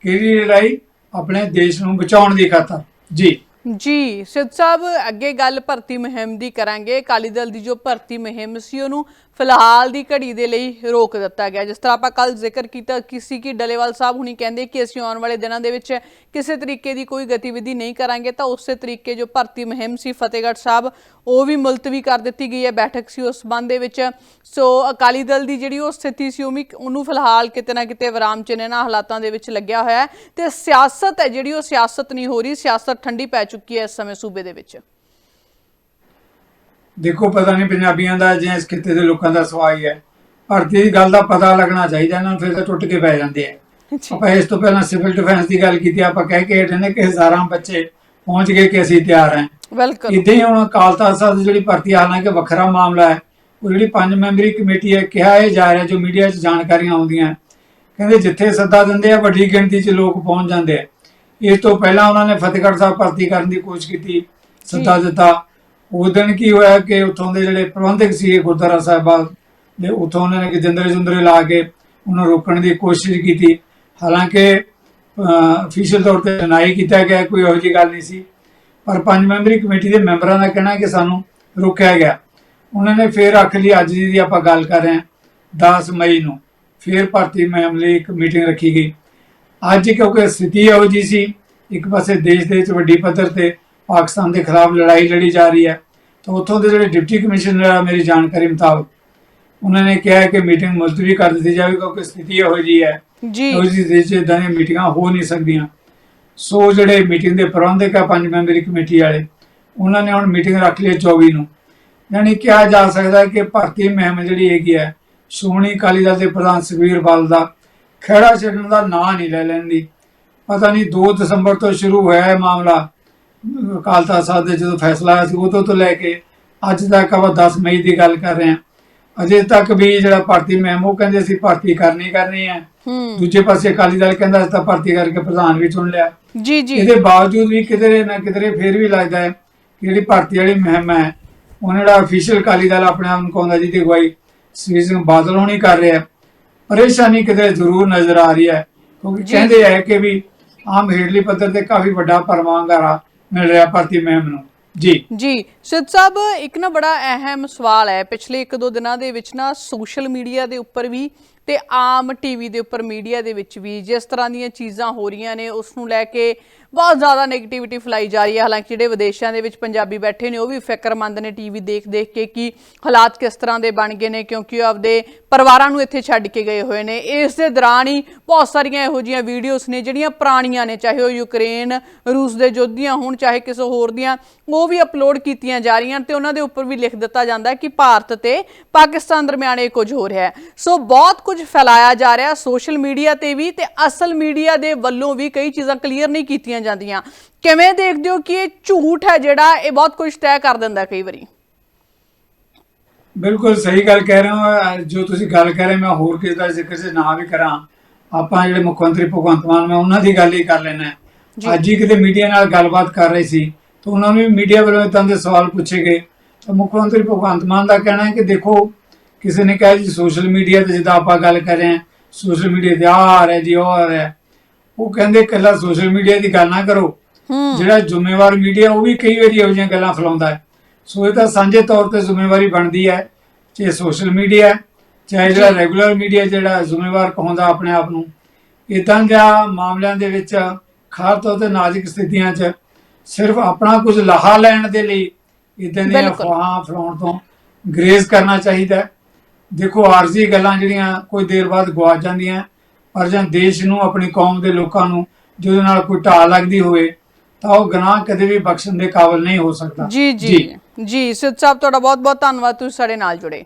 S2: ਕਿਹੜੀ ਲੜਾਈ? ਆਪਣੇ ਦੇਸ਼ ਨੂੰ ਬਚਾਉਣ ਦੀ ਖਾਤਰ। ਜੀ।
S1: ਜੀ, ਸਿੱਧ ਸਾਹਿਬ, ਅੱਗੇ ਗੱਲ ਭਰਤੀ ਮੁਹਿੰਮ ਦੀ ਕਰਾਂਗੇ। ਅਕਾਲੀ ਦਲ ਦੀ ਜੋ ਭਰਤੀ ਮੁਹਿੰਮ ਸੀ, ਉਹਨੂੰ ਫਿਲਹਾਲ ਦੀ ਘੜੀ ਦੇ ਲਈ ਰੋਕ ਦਿੱਤਾ ਗਿਆ। ਜਿਸ ਤਰ੍ਹਾਂ ਆਪਾਂ ਕੱਲ ਜ਼ਿਕਰ ਕੀਤਾ, ਕਿਸੇ ਕੀ ਡਲੇਵਾਲ ਸਾਹਿਬ ਹੁਣੀ ਕਹਿੰਦੇ ਕਿ ਅਸੀਂ ਆਉਣ ਵਾਲੇ ਦਿਨਾਂ ਦੇ ਵਿੱਚ ਕਿਸੇ ਤਰੀਕੇ ਦੀ ਕੋਈ ਗਤੀਵਿਧੀ ਨਹੀਂ ਕਰਾਂਗੇ, ਤਾਂ ਉਸੇ ਤਰੀਕੇ ਜੋ ਭਰਤੀ ਮੁਹਿੰਮ ਸੀ ਫਤਿਹਗੜ੍ਹ ਸਾਹਿਬ, ਉਹ ਵੀ ਮੁਲਤਵੀ ਕਰ ਦਿੱਤੀ ਗਈ ਹੈ ਬੈਠਕ ਸੀ ਉਸ ਸੰਬੰਧ ਦੇ ਵਿੱਚ। ਸੋ ਅਕਾਲੀ ਦਲ ਦੀ ਜਿਹੜੀ ਉਹ ਸਥਿਤੀ ਸੀ, ਉਹ ਵੀ ਉਹਨੂੰ ਫਿਲਹਾਲ ਕਿਤੇ ਨਾ ਕਿਤੇ ਵਿਰਾਮ ਚਿੰਨ੍ਹ ਇਹਨਾਂ ਹਾਲਾਤਾਂ ਦੇ ਵਿੱਚ ਲੱਗਿਆ ਹੋਇਆ ਹੈ। ਤੇ ਸਿਆਸਤ ਹੈ, ਜਿਹੜੀ ਉਹ ਸਿਆਸਤ ਨਹੀਂ ਹੋ ਰਹੀ, ਸਿਆਸਤ ਠੰਡੀ ਪੈ ਚੁੱਕੀ ਹੈ ਇਸ ਸਮੇਂ ਸੂਬੇ ਦੇ ਵਿੱਚ।
S2: ਦੇਖੋ ਪਤਾ ਨਹੀਂ ਪੰਜਾਬੀਆਂ ਦਾ ਜਾਂ ਇਸ ਖਿੱਤੇ ਦੇ ਲੋਕਾਂ ਦਾ ਸਵਾਈ ਹੈ ਭਰਤੀ ਦੀ ਗੱਲ ਦਾ ਪਤਾ ਲੱਗਣਾ ਚਾਹੀਦਾ ਇਹਨਾਂ ਨੂੰ ਫਿਰ ਤਾਂ ਟੁੱਟ ਕੇ ਪੈ ਜਾਂਦੇ ਆ। ਆਪਾਂ ਇਸ ਤੋਂ ਪਹਿਲਾਂ ਸਿਵਲ ਡਿਫੈਂਸ ਦੀ ਗੱਲ ਕੀਤੀ ਆਪਾਂ ਕਹਿ ਕੇ ਹਟੇ ਨੇ ਕਿ ਹਜ਼ਾਰਾਂ ਬੱਚੇ ਪਹੁੰਚ ਗਏ ਕਿ ਅਸੀਂ ਤਿਆਰ ਹਾਂ।
S1: ਵੈਲਕਮ
S2: ਇਦਾਂ ਹੀ ਹੁਣ ਅਕਾਲ ਤਖਤ ਸਾਹਿਬ ਦੀ ਜਿਹੜੀ ਭਰਤੀ ਹਾਲਾਂਕਿ ਵੱਖਰਾ ਮਾਮਲਾ ਹੈ ਉਹ ਜਿਹੜੀ ਪੰਜ ਮੈਂਬਰੀ ਕਮੇਟੀ ਹੈ ਕਿਹਾ ਇਹ ਜਾ ਰਿਹਾ ਜੋ ਮੀਡੀਆ 'ਚ ਜਾਣਕਾਰੀਆਂ ਆਉਂਦੀਆਂ। ਕਹਿੰਦੇ ਜਿੱਥੇ ਸੱਦਾ ਦਿੰਦੇ ਆ ਵੱਡੀ ਗਿਣਤੀ 'ਚ ਲੋਕ ਪਹੁੰਚ ਜਾਂਦੇ ਆ। ਇਸ ਤੋਂ ਪਹਿਲਾਂ ਉਹਨਾਂ ਨੇ ਫਤਿਹਗੜ੍ਹ ਸਾਹਿਬ ਭਰਤੀ ਕਰਨ ਦੀ ਕੋਸ਼ਿਸ਼ ਕੀਤੀ ਸੱਦਾ ਦਿੱਤਾ। ਉਸ ਦਿਨ ਕੀ ਹੋਇਆ ਕਿ ਉੱਥੋਂ ਦੇ ਜਿਹੜੇ ਪ੍ਰਬੰਧਕ ਸੀ ਗੁਰਦੁਆਰਾ ਸਾਹਿਬਾਨ ਦੇ ਉੱਥੋਂ ਉਹਨਾਂ ਨੇ ਕਿ ਜਿੰਦਰੇ ਜੁੰਦਰੇ ਲਾ ਕੇ ਉਹਨੂੰ ਰੋਕਣ ਦੀ ਕੋਸ਼ਿਸ਼ ਕੀਤੀ। ਹਾਲਾਂਕਿ ਅਫੀਸ਼ੀਅਲ ਤੌਰ ਤੇ ਡਿਨਾਈ ਕੀਤਾ ਗਿਆ, ਕੋਈ ਇਹੋ ਜਿਹੀ ਗੱਲ ਨਹੀਂ ਸੀ। ਪਰ ਪੰਜ ਮੈਂਬਰੀ ਕਮੇਟੀ ਦੇ ਮੈਂਬਰਾਂ ਦਾ ਕਹਿਣਾ ਕਿ ਸਾਨੂੰ ਰੋਕਿਆ ਗਿਆ। ਉਹਨਾਂ ਨੇ ਫੇਰ ਰੱਖ ਲਈ ਅੱਜ ਦੀ ਆਪਾਂ ਗੱਲ ਕਰ ਰਹੇ ਹਾਂ 10 ਮਈ ਨੂੰ। ਫੇਰ ਭਰਤੀ ਮਾਮਲੇ ਇੱਕ ਮੀਟਿੰਗ ਰੱਖੀ ਗਈ। ਅੱਜ ਕਿਉਂਕਿ ਸਥਿਤੀ ਇਹੋ ਜਿਹੀ ਸੀ, ਇੱਕ ਪਾਸੇ ਦੇਸ਼ ਦੇ ਵਿੱਚ ਵੱਡੀ ਪੱਧਰ ਤੇ ਪਾਕਿਸਤਾਨ ਦੇ ਖਿਲਾਫ ਲੜਾਈ ਲੜੀ ਜਾ ਰਹੀ ਹੈ। ਤਾਂ ਉੱਥੋਂ ਦੇ ਜਿਹੜੇ ਡਿਪਟੀ ਕਮਿਸ਼ਨਰ ਆ ਮੇਰੀ ਜਾਣਕਾਰੀ ਮੁਤਾਬਕ ਉਹਨਾਂ ਨੇ ਕਿਹਾ ਕਿ ਮੀਟਿੰਗ ਮੁਲਤਵੀ ਕਰ ਦਿੱਤੀ ਜਾਵੇ ਕਿਉਂਕਿ ਸਥਿਤੀ ਇਹੋ ਜਿਹੀ ਹੈ।
S1: ਜੀ।
S2: ਉਸ ਦੀ ਦੇਸ਼ 'ਚ ਦੀਆਂ ਮੀਟਿੰਗਾਂ ਹੋ ਨਹੀਂ ਸਕਦੀਆਂ। ਸੋ ਜਿਹੜੇ ਮੀਟਿੰਗ ਦੇ ਪ੍ਰਬੰਧਕ ਆ ਪੰਜ ਮੈਂਬਰੀ ਕਮੇਟੀ ਵਾਲੇ ਉਹਨਾਂ ਨੇ ਹੁਣ ਮੀਟਿੰਗ ਰੱਖ ਲਈ ਹੈ 24 ਨੂੰ। ਯਾਨੀ ਕਿਹਾ ਜਾ ਸਕਦਾ ਹੈ ਕਿ ਭਰਤੀ ਮੁਹਿੰਮ ਜਿਹੜੀ ਹੈਗੀ ਹੈ ਸ਼੍ਰੋਮਣੀ ਅਕਾਲੀ ਦਲ ਦੇ ਪ੍ਰਧਾਨ ਸੁਖਬੀਰ ਬਾਦਲ ਦਾ ਖਹਿੜਾ ਛੱਡਣ ਦਾ ਨਾਂ ਨਹੀਂ ਲੈ ਲੈਂਦੀ। ਪਤਾ ਨਹੀਂ 2 ਦਸੰਬਰ ਤੋਂ ਸ਼ੁਰੂ ਹੋਇਆ ਇਹ ਮਾਮਲਾ। ਅਕਾਲ ਤਖਤ ਸਾਹਿਬ ਦੇ ਜਦੋਂ ਫੈਸਲਾ ਆਇਆ ਸੀ ਉਦੋਂ ਤੋਂ ਲੈ ਕੇ ਅੱਜ ਤੱਕ ਆਪਾਂ 10 ਮਈ ਦੀ ਗੱਲ ਕਰ ਰਹੇ ਹਾਂ। ਅਜੇ ਤੱਕ ਵੀ ਜਿਹੜਾ ਭਰਤੀ ਮੁਹਿੰਮ ਉਹ ਕਹਿੰਦੇ ਸੀ ਭਰਤੀ ਕਰਨੀ ਕਰਨੀ ਹੈ। ਦੂਜੇ ਪਾਸੇ ਅਕਾਲੀ ਦਲ ਕਹਿੰਦਾ ਅਸੀਂ ਤਾਂ ਭਰਤੀ ਕਰਕੇ ਪ੍ਰਧਾਨ ਵੀ ਚੁਣ ਲਿਆ।
S1: ਜੀ ਜੀ।
S2: ਇਹਦੇ ਬਾਵਜੂਦ ਵੀ ਕਿਤੇ ਨਾ ਕਿਤੇ ਫੇਰ ਵੀ ਲੱਗਦਾ ਹੈ ਕਿ ਜਿਹੜੀ ਭਰਤੀ ਵਾਲੀ ਮੁਹਿੰਮ ਹੈ ਉਹ ਜਿਹੜਾ ਅਫੀਸ਼ੀਅਲ ਅਕਾਲੀ ਦਲ ਆਪਣੇ ਆਪ ਨੂੰ ਕਹਿੰਦਾ ਜਿਹਦੀ ਅਗਵਾਈ ਸ੍ਰੀ ਸਿੰਘ ਬਾਦਲ ਹੋਣੀ ਕਰ ਰਿਹਾ ਪਰੇਸ਼ਾਨੀ ਕਿਤੇ ਜ਼ਰੂਰ ਨਜ਼ਰ ਆ ਰਹੀ ਹੈ ਕਿਉਂਕਿ। ਕਹਿੰਦੇ ਹੈ ਕਿ ਵੀ ਆਮ ਹੇਠਲੀ ਪੱਧਰ ਤੇ ਕਾਫੀ ਵੱਡਾ ਪਰਵਾਹਗਾਰਾ ਮਿਲਿਆ ਰਿਹਾ ਭਰਤੀ ਮੁਹਿੰਮ ਨੂੰ। ਜੀ।
S1: ਜੀ, ਸਿੱਧ ਸਾਹਿਬ, ਇੱਕ ਨਾ ਬੜਾ ਅਹਿਮ ਸਵਾਲ ਹੈ। ਪਿਛਲੇ ਇੱਕ ਦੋ ਦਿਨਾਂ ਦੇ ਵਿੱਚ ਨਾ ਸੋਸ਼ਲ ਮੀਡੀਆ ਦੇ ਉੱਪਰ ਵੀ ਤੇ ਆਮ ਟੀਵੀ ਦੇ ਉੱਪਰ ਮੀਡੀਆ ਦੇ ਵਿੱਚ ਵੀ ਜਿਸ ਤਰ੍ਹਾਂ ਦੀਆਂ ਚੀਜ਼ਾਂ ਹੋ ਰਹੀਆਂ ਨੇ, ਉਸ ਨੂੰ ਲੈ ਕੇ ਬਹੁਤ ਜ਼ਿਆਦਾ ਨੈਗੇਟਿਵਿਟੀ ਫੈਲਾਈ ਜਾ ਰਹੀ ਹੈ। ਹਾਲਾਂਕਿ ਜਿਹੜੇ ਵਿਦੇਸ਼ਾਂ ਦੇ ਵਿੱਚ ਪੰਜਾਬੀ ਬੈਠੇ ਨੇ, ਉਹ ਵੀ ਫਿਕਰਮੰਦ ਨੇ ਟੀਵੀ ਦੇਖ ਦੇਖ ਕੇ ਕਿ ਹਾਲਾਤ ਕਿਸ ਤਰ੍ਹਾਂ ਦੇ ਬਣ ਗਏ ਨੇ, ਕਿਉਂਕਿ ਉਹ ਆਪਦੇ ਪਰਿਵਾਰਾਂ ਨੂੰ ਇੱਥੇ ਛੱਡ ਕੇ ਗਏ ਹੋਏ ਨੇ। ਇਸ ਦੇ ਦੌਰਾਨ ਹੀ ਬਹੁਤ ਸਾਰੀਆਂ ਇਹੋ ਜਿਹੀਆਂ ਵੀਡੀਓਜ਼ ਨੇ, ਜਿਹੜੀਆਂ ਪੁਰਾਣੀਆਂ ਨੇ, ਚਾਹੇ ਉਹ ਯੂਕਰੇਨ ਰੂਸ ਦੇ ਯੁੱਧ ਦੀਆਂ ਹੋਣ, ਚਾਹੇ ਕਿਸੇ ਹੋਰ ਦੀਆਂ, ਉਹ ਵੀ ਅਪਲੋਡ ਕੀਤੀਆਂ ਜਾ ਰਹੀਆਂ ਤੇ ਉਹਨਾਂ ਦੇ ਉੱਪਰ ਵੀ ਲਿਖ ਦਿੱਤਾ ਜਾਂਦਾ ਹੈ ਕਿ ਭਾਰਤ ਤੇ ਪਾਕਿਸਤਾਨ ਦਰਮਿਆਨ ਇਹ ਕੁਝ ਹੋ ਰਿਹਾ ਹੈ। ਸੋ ਬਹੁਤ ਕੁਝ ਫੈਲਾਇਆ ਜਾ ਰਿਹਾ ਸੋਸ਼ਲ ਮੀਡੀਆ ਤੇ ਵੀ ਤੇ ਅਸਲ ਮੀਡੀਆ ਦੇ ਵੱਲੋਂ ਵੀ ਕਈ ਚੀਜ਼ਾਂ ਕਲੀਅਰ ਨਹੀਂ ਕੀਤੀਆਂ ਜਾਂਦੀਆਂ। ਕਿਵੇਂ ਦੇਖਦੇ ਹੋ ਕਿ ਇਹ ਝੂਠ ਹੈ ਜਿਹੜਾ ਇਹ ਬਹੁਤ ਕੁਝ ਤੈਅ ਕਰ ਦਿੰਦਾ ਕਈ ਵਾਰੀ?
S2: ਬਿਲਕੁਲ ਸਹੀ ਗੱਲ ਕਹਿ ਰਹੇ ਹੋ। ਜੋ ਤੁਸੀਂ ਗੱਲ ਕਰ ਰਹੇ ਮੈਂ ਹੋਰ ਕਿਸ ਦਾ ਜ਼ਿਕਰ ਜੇ ਨਾ ਵੀ ਕਰਾਂ ਆਪਾਂ ਜਿਹੜੇ ਮੁੱਖ ਮੰਤਰੀ ਭਗਵੰਤ ਮਾਨ ਮੈਂ ਉਹਨਾਂ ਦੀ ਗੱਲ ਹੀ ਕਰ ਲੈਣਾ। ਅੱਜ ਹੀ ਕਿਤੇ ਮੀਡੀਆ ਨਾਲ ਗੱਲਬਾਤ ਕਰ ਰਹੇ ਸੀ ਤਾਂ ਉਹਨਾਂ ਨੂੰ ਵੀ ਮੀਡੀਆ ਵੱਲੋਂ ਇਦਾਂ ਦੇ ਸਵਾਲ ਪੁੱਛੇ ਗਏ। ਤਾਂ ਮੁੱਖ ਮੰਤਰੀ ਭਗਵੰਤ ਮਾਨ ਦਾ ਕਹਿਣਾ ਹੈ ਕਿ ਦੇਖੋ ਕਿਸੇ ਨੇ ਕਿਹਾ ਜੀ ਸੋਸ਼ਲ ਮੀਡੀਆ ਤੇ ਜਿੱਦਾਂ ਆਪਾਂ ਗੱਲ ਕਰ ਰਹੇ ਹਾਂ ਸੋਸ਼ਲ ਮੀਡੀਆ ਤੇ ਆਹ ਆ ਰਿਹਾ ਜੀ ਉਹ ਆ ਰਿਹਾ। ਉਹ ਕਹਿੰਦੇ ਕੱਲਾ ਸੋਸ਼ਲ ਮੀਡੀਆ ਦੀ ਗੱਲ ਨਾ ਕਰੋ। ਜਿਹੜਾ ਜ਼ਿੰਮੇਵਾਰ ਮੀਡੀਆ ਉਹ ਵੀ ਕਈ ਵਾਰੀ ਇਹੋ ਜਿਹੀਆਂ ਗੱਲਾਂ ਫੈਲਾਉਂਦਾ ਹੈ। ਸੋ ਇਹ ਤਾਂ ਸਾਂਝੇ ਤੌਰ ਤੇ ਜ਼ਿੰਮੇਵਾਰੀ ਬਣਦੀ ਹੈ ਚਾਹੇ ਸੋਸ਼ਲ ਮੀਡੀਆ ਚਾਹੇ ਜਿਹੜਾ ਰੈਗੂਲਰ ਮੀਡੀਆ ਜਿਹੜਾ ਜ਼ਿੰਮੇਵਾਰ ਕਹਾਉਂਦਾ ਆਪਣੇ ਆਪ ਨੂੰ। ਇਦਾਂ ਦੇ ਮਾਮਲਿਆਂ ਦੇ ਵਿੱਚ ਖਾਸ ਤੌਰ ਤੇ ਨਾਜ਼ੁਕ ਸਥਿਤੀਆਂ 'ਚ ਸਿਰਫ ਆਪਣਾ ਕੁਝ ਲਾਹਾ ਲੈਣ ਦੇ ਲਈ ਇਦਾਂ ਦੀਆਂ। ਅਫਵਾਹਾਂ ਫੈਲਾਉਣ ਤੋਂ ਗਰੇਜ਼ ਕਰਨਾ ਚਾਹੀਦਾ। ਦੇਖੋ ਆਰਜ਼ੀ ਗੱਲਾਂ ਜਿਹੜੀਆਂ ਕੋਈ ਦੇਰ ਬਾਅਦ ਗਵਾਚ ਜਾਂਦੀਆਂ। ਪਰ ਜਾਂ ਦੇਸ਼ ਨੂੰ ਆਪਣੀ ਕੌਮ ਦੇ ਲੋਕਾਂ ਨੂੰ ਜਿਹਦੇ ਨਾਲ ਕੋਈ ਢਾਲ ਲੱਗਦੀ ਹੋਵੇ ਤਾਂ ਉਹ ਗੁਨਾਹ ਕਦੇ ਵੀ ਬਖਸ਼ਣ ਦੇ ਕਾਬਿਲ ਨਹੀਂ ਹੋ ਸਕਦਾ।
S1: ਜੀ ਜੀ। ਜੀ। ਸਿੱਧ ਸਾਹਿਬ ਤੁਹਾਡਾ ਬਹੁਤ ਬਹੁਤ ਧੰਨਵਾਦ। ਤੁਸੀਂ ਸਾਡੇ ਨਾਲ ਜੁੜੇ।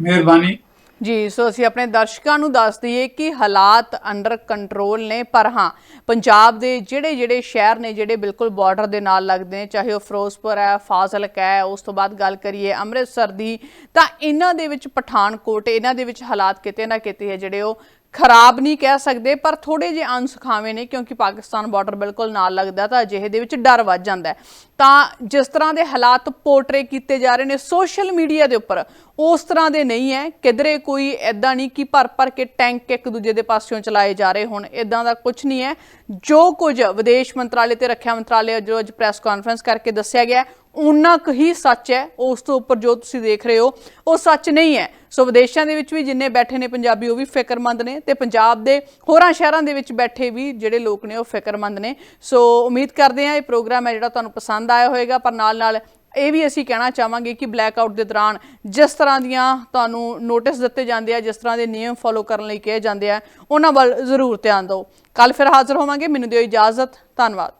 S2: ਮਿਹਰਬਾਨੀ।
S1: ਜੀ ਸੋ ਅਸੀਂ ਆਪਣੇ ਦਰਸ਼ਕਾਂ ਨੂੰ ਦੱਸ ਦਈਏ ਕਿ ਹਾਲਾਤ ਅੰਡਰ ਕੰਟਰੋਲ ਨੇ ਪਰ ਹਾਂ ਪੰਜਾਬ ਦੇ ਜਿਹੜੇ ਜਿਹੜੇ ਸ਼ਹਿਰ ਨੇ ਜਿਹੜੇ ਬਿਲਕੁਲ ਬਾਰਡਰ ਦੇ ਨਾਲ ਲੱਗਦੇ ਨੇ ਚਾਹੇ ਉਹ ਫਿਰੋਜ਼ਪੁਰ ਹੈ ਫਾਜ਼ਿਲਕਾ ਹੈ ਉਸ ਤੋਂ ਬਾਅਦ ਗੱਲ ਕਰੀਏ ਅੰਮ੍ਰਿਤਸਰ ਦੀ ਤਾਂ ਇਹਨਾਂ ਦੇ ਵਿੱਚ ਪਠਾਨਕੋਟ ਇਹਨਾਂ ਦੇ ਵਿੱਚ ਹਾਲਾਤ ਕਿਤੇ ਨਾ ਕਿਤੇ ਹੈ ਜਿਹੜੇ ਉਹ ਖਰਾਬ ਨਹੀਂ ਕਹਿ ਸਕਦੇ, ਪਰ ਥੋੜੇ ਜਿਹੇ ਅਨਸੁਖਾਵੇਂ ਨੇ, ਕਿਉਂਕਿ ਪਾਕਿਸਤਾਨ ਬਾਰਡਰ ਬਿਲਕੁਲ ਨਾਲ ਲੱਗਦਾ ਤਾਂ ਅਜਿਹੇ ਦੇ ਵਿੱਚ ਡਰ ਵੱਧ ਜਾਂਦਾ ਤਾਂ ਜਿਸ ਤਰ੍ਹਾਂ ਦੇ ਹਾਲਾਤ ਪੋਰਟਰੇ ਕੀਤੇ ਜਾ ਰਹੇ ਨੇ, ਸੋਸ਼ਲ ਮੀਡੀਆ ਦੇ ਉੱਪਰ ਉਸ ਤਰ੍ਹਾਂ ਦੇ ਨਹੀਂ ਹੈ। ਕਿਧਰੇ ਕੋਈ ਐਦਾਂ ਨਹੀਂ ਕਿ ਭਰ ਭਰ ਕੇ ਟੈਂਕ ਇੱਕ ਦੂਜੇ ਦੇ ਪਾਸਿਓਂ ਚਲਾਏ ਜਾ ਰਹੇ ਹੁਣ ਇਦਾਂ ਦਾ ਕੁਝ ਨਹੀਂ ਹੈ। ਜੋ ਕੁਝ ਵਿਦੇਸ਼ ਮੰਤਰਾਲੇ ਤੇ ਰੱਖਿਆ ਮੰਤਰਾਲੇ ਜੋ ਅੱਜ ਪ੍ਰੈਸ ਕਾਨਫਰੰਸ ਕਰਕੇ ਦੱਸਿਆ ਗਿਆ ਉਨਾ ਕੁ ਹੀ ਸੱਚ ਹੈ, ਉਸ ਤੋਂ ਉੱਪਰ ਜੋ ਤੁਸੀਂ ਦੇਖ ਰਹੇ ਹੋ, ਉਹ ਸੱਚ ਨਹੀਂ ਹੈ। ਸੋ ਵਿਦੇਸ਼ਾਂ ਦੇ ਵਿੱਚ ਵੀ ਜਿੰਨੇ ਬੈਠੇ ਨੇ ਪੰਜਾਬੀ, ਉਹ ਵੀ ਫਿਕਰਮੰਦ ਨੇ ਤੇ ਪੰਜਾਬ ਦੇ ਹੋਰਾਂ ਸ਼ਹਿਰਾਂ ਦੇ ਵਿੱਚ ਬੈਠੇ ਵੀ ਜਿਹੜੇ ਲੋਕ ਨੇ, ਉਹ ਫਿਕਰਮੰਦ ਨੇ। ਸੋ ਉਮੀਦ ਕਰਦੇ ਹਾਂ ਇਹ ਪ੍ਰੋਗਰਾਮ ਹੈ ਜਿਹੜਾ ਤੁਹਾਨੂੰ ਪਸੰਦ ਆਇਆ ਹੋਵੇਗਾ, ਪਰ ਨਾਲ ਨਾਲ ਇਹ ਵੀ ਅਸੀਂ ਕਹਿਣਾ ਚਾਹਾਂਗੇ ਕਿ ਬਲੈਕ ਆਊਟ ਦੇ ਦੌਰਾਨ ਜਿਸ ਤਰ੍ਹਾਂ ਦੀਆਂ ਤੁਹਾਨੂੰ ਨੋਟਿਸ ਦਿੱਤੇ ਜਾਂਦੇ ਆ, ਜਿਸ ਤਰ੍ਹਾਂ ਦੇ ਨਿਯਮ ਫੋਲੋ ਕਰਨ ਲਈ ਕਹੇ ਜਾਂਦੇ ਆ, ਉਹਨਾਂ ਵੱਲ ਜ਼ਰੂਰ ਧਿਆਨ ਦਿਓ। ਕੱਲ ਫਿਰ ਹਾਜ਼ਰ ਹੋਵਾਂਗੇ, ਮੈਨੂੰ ਦਿਓ ਇਜਾਜ਼ਤ, ਧੰਨਵਾਦ।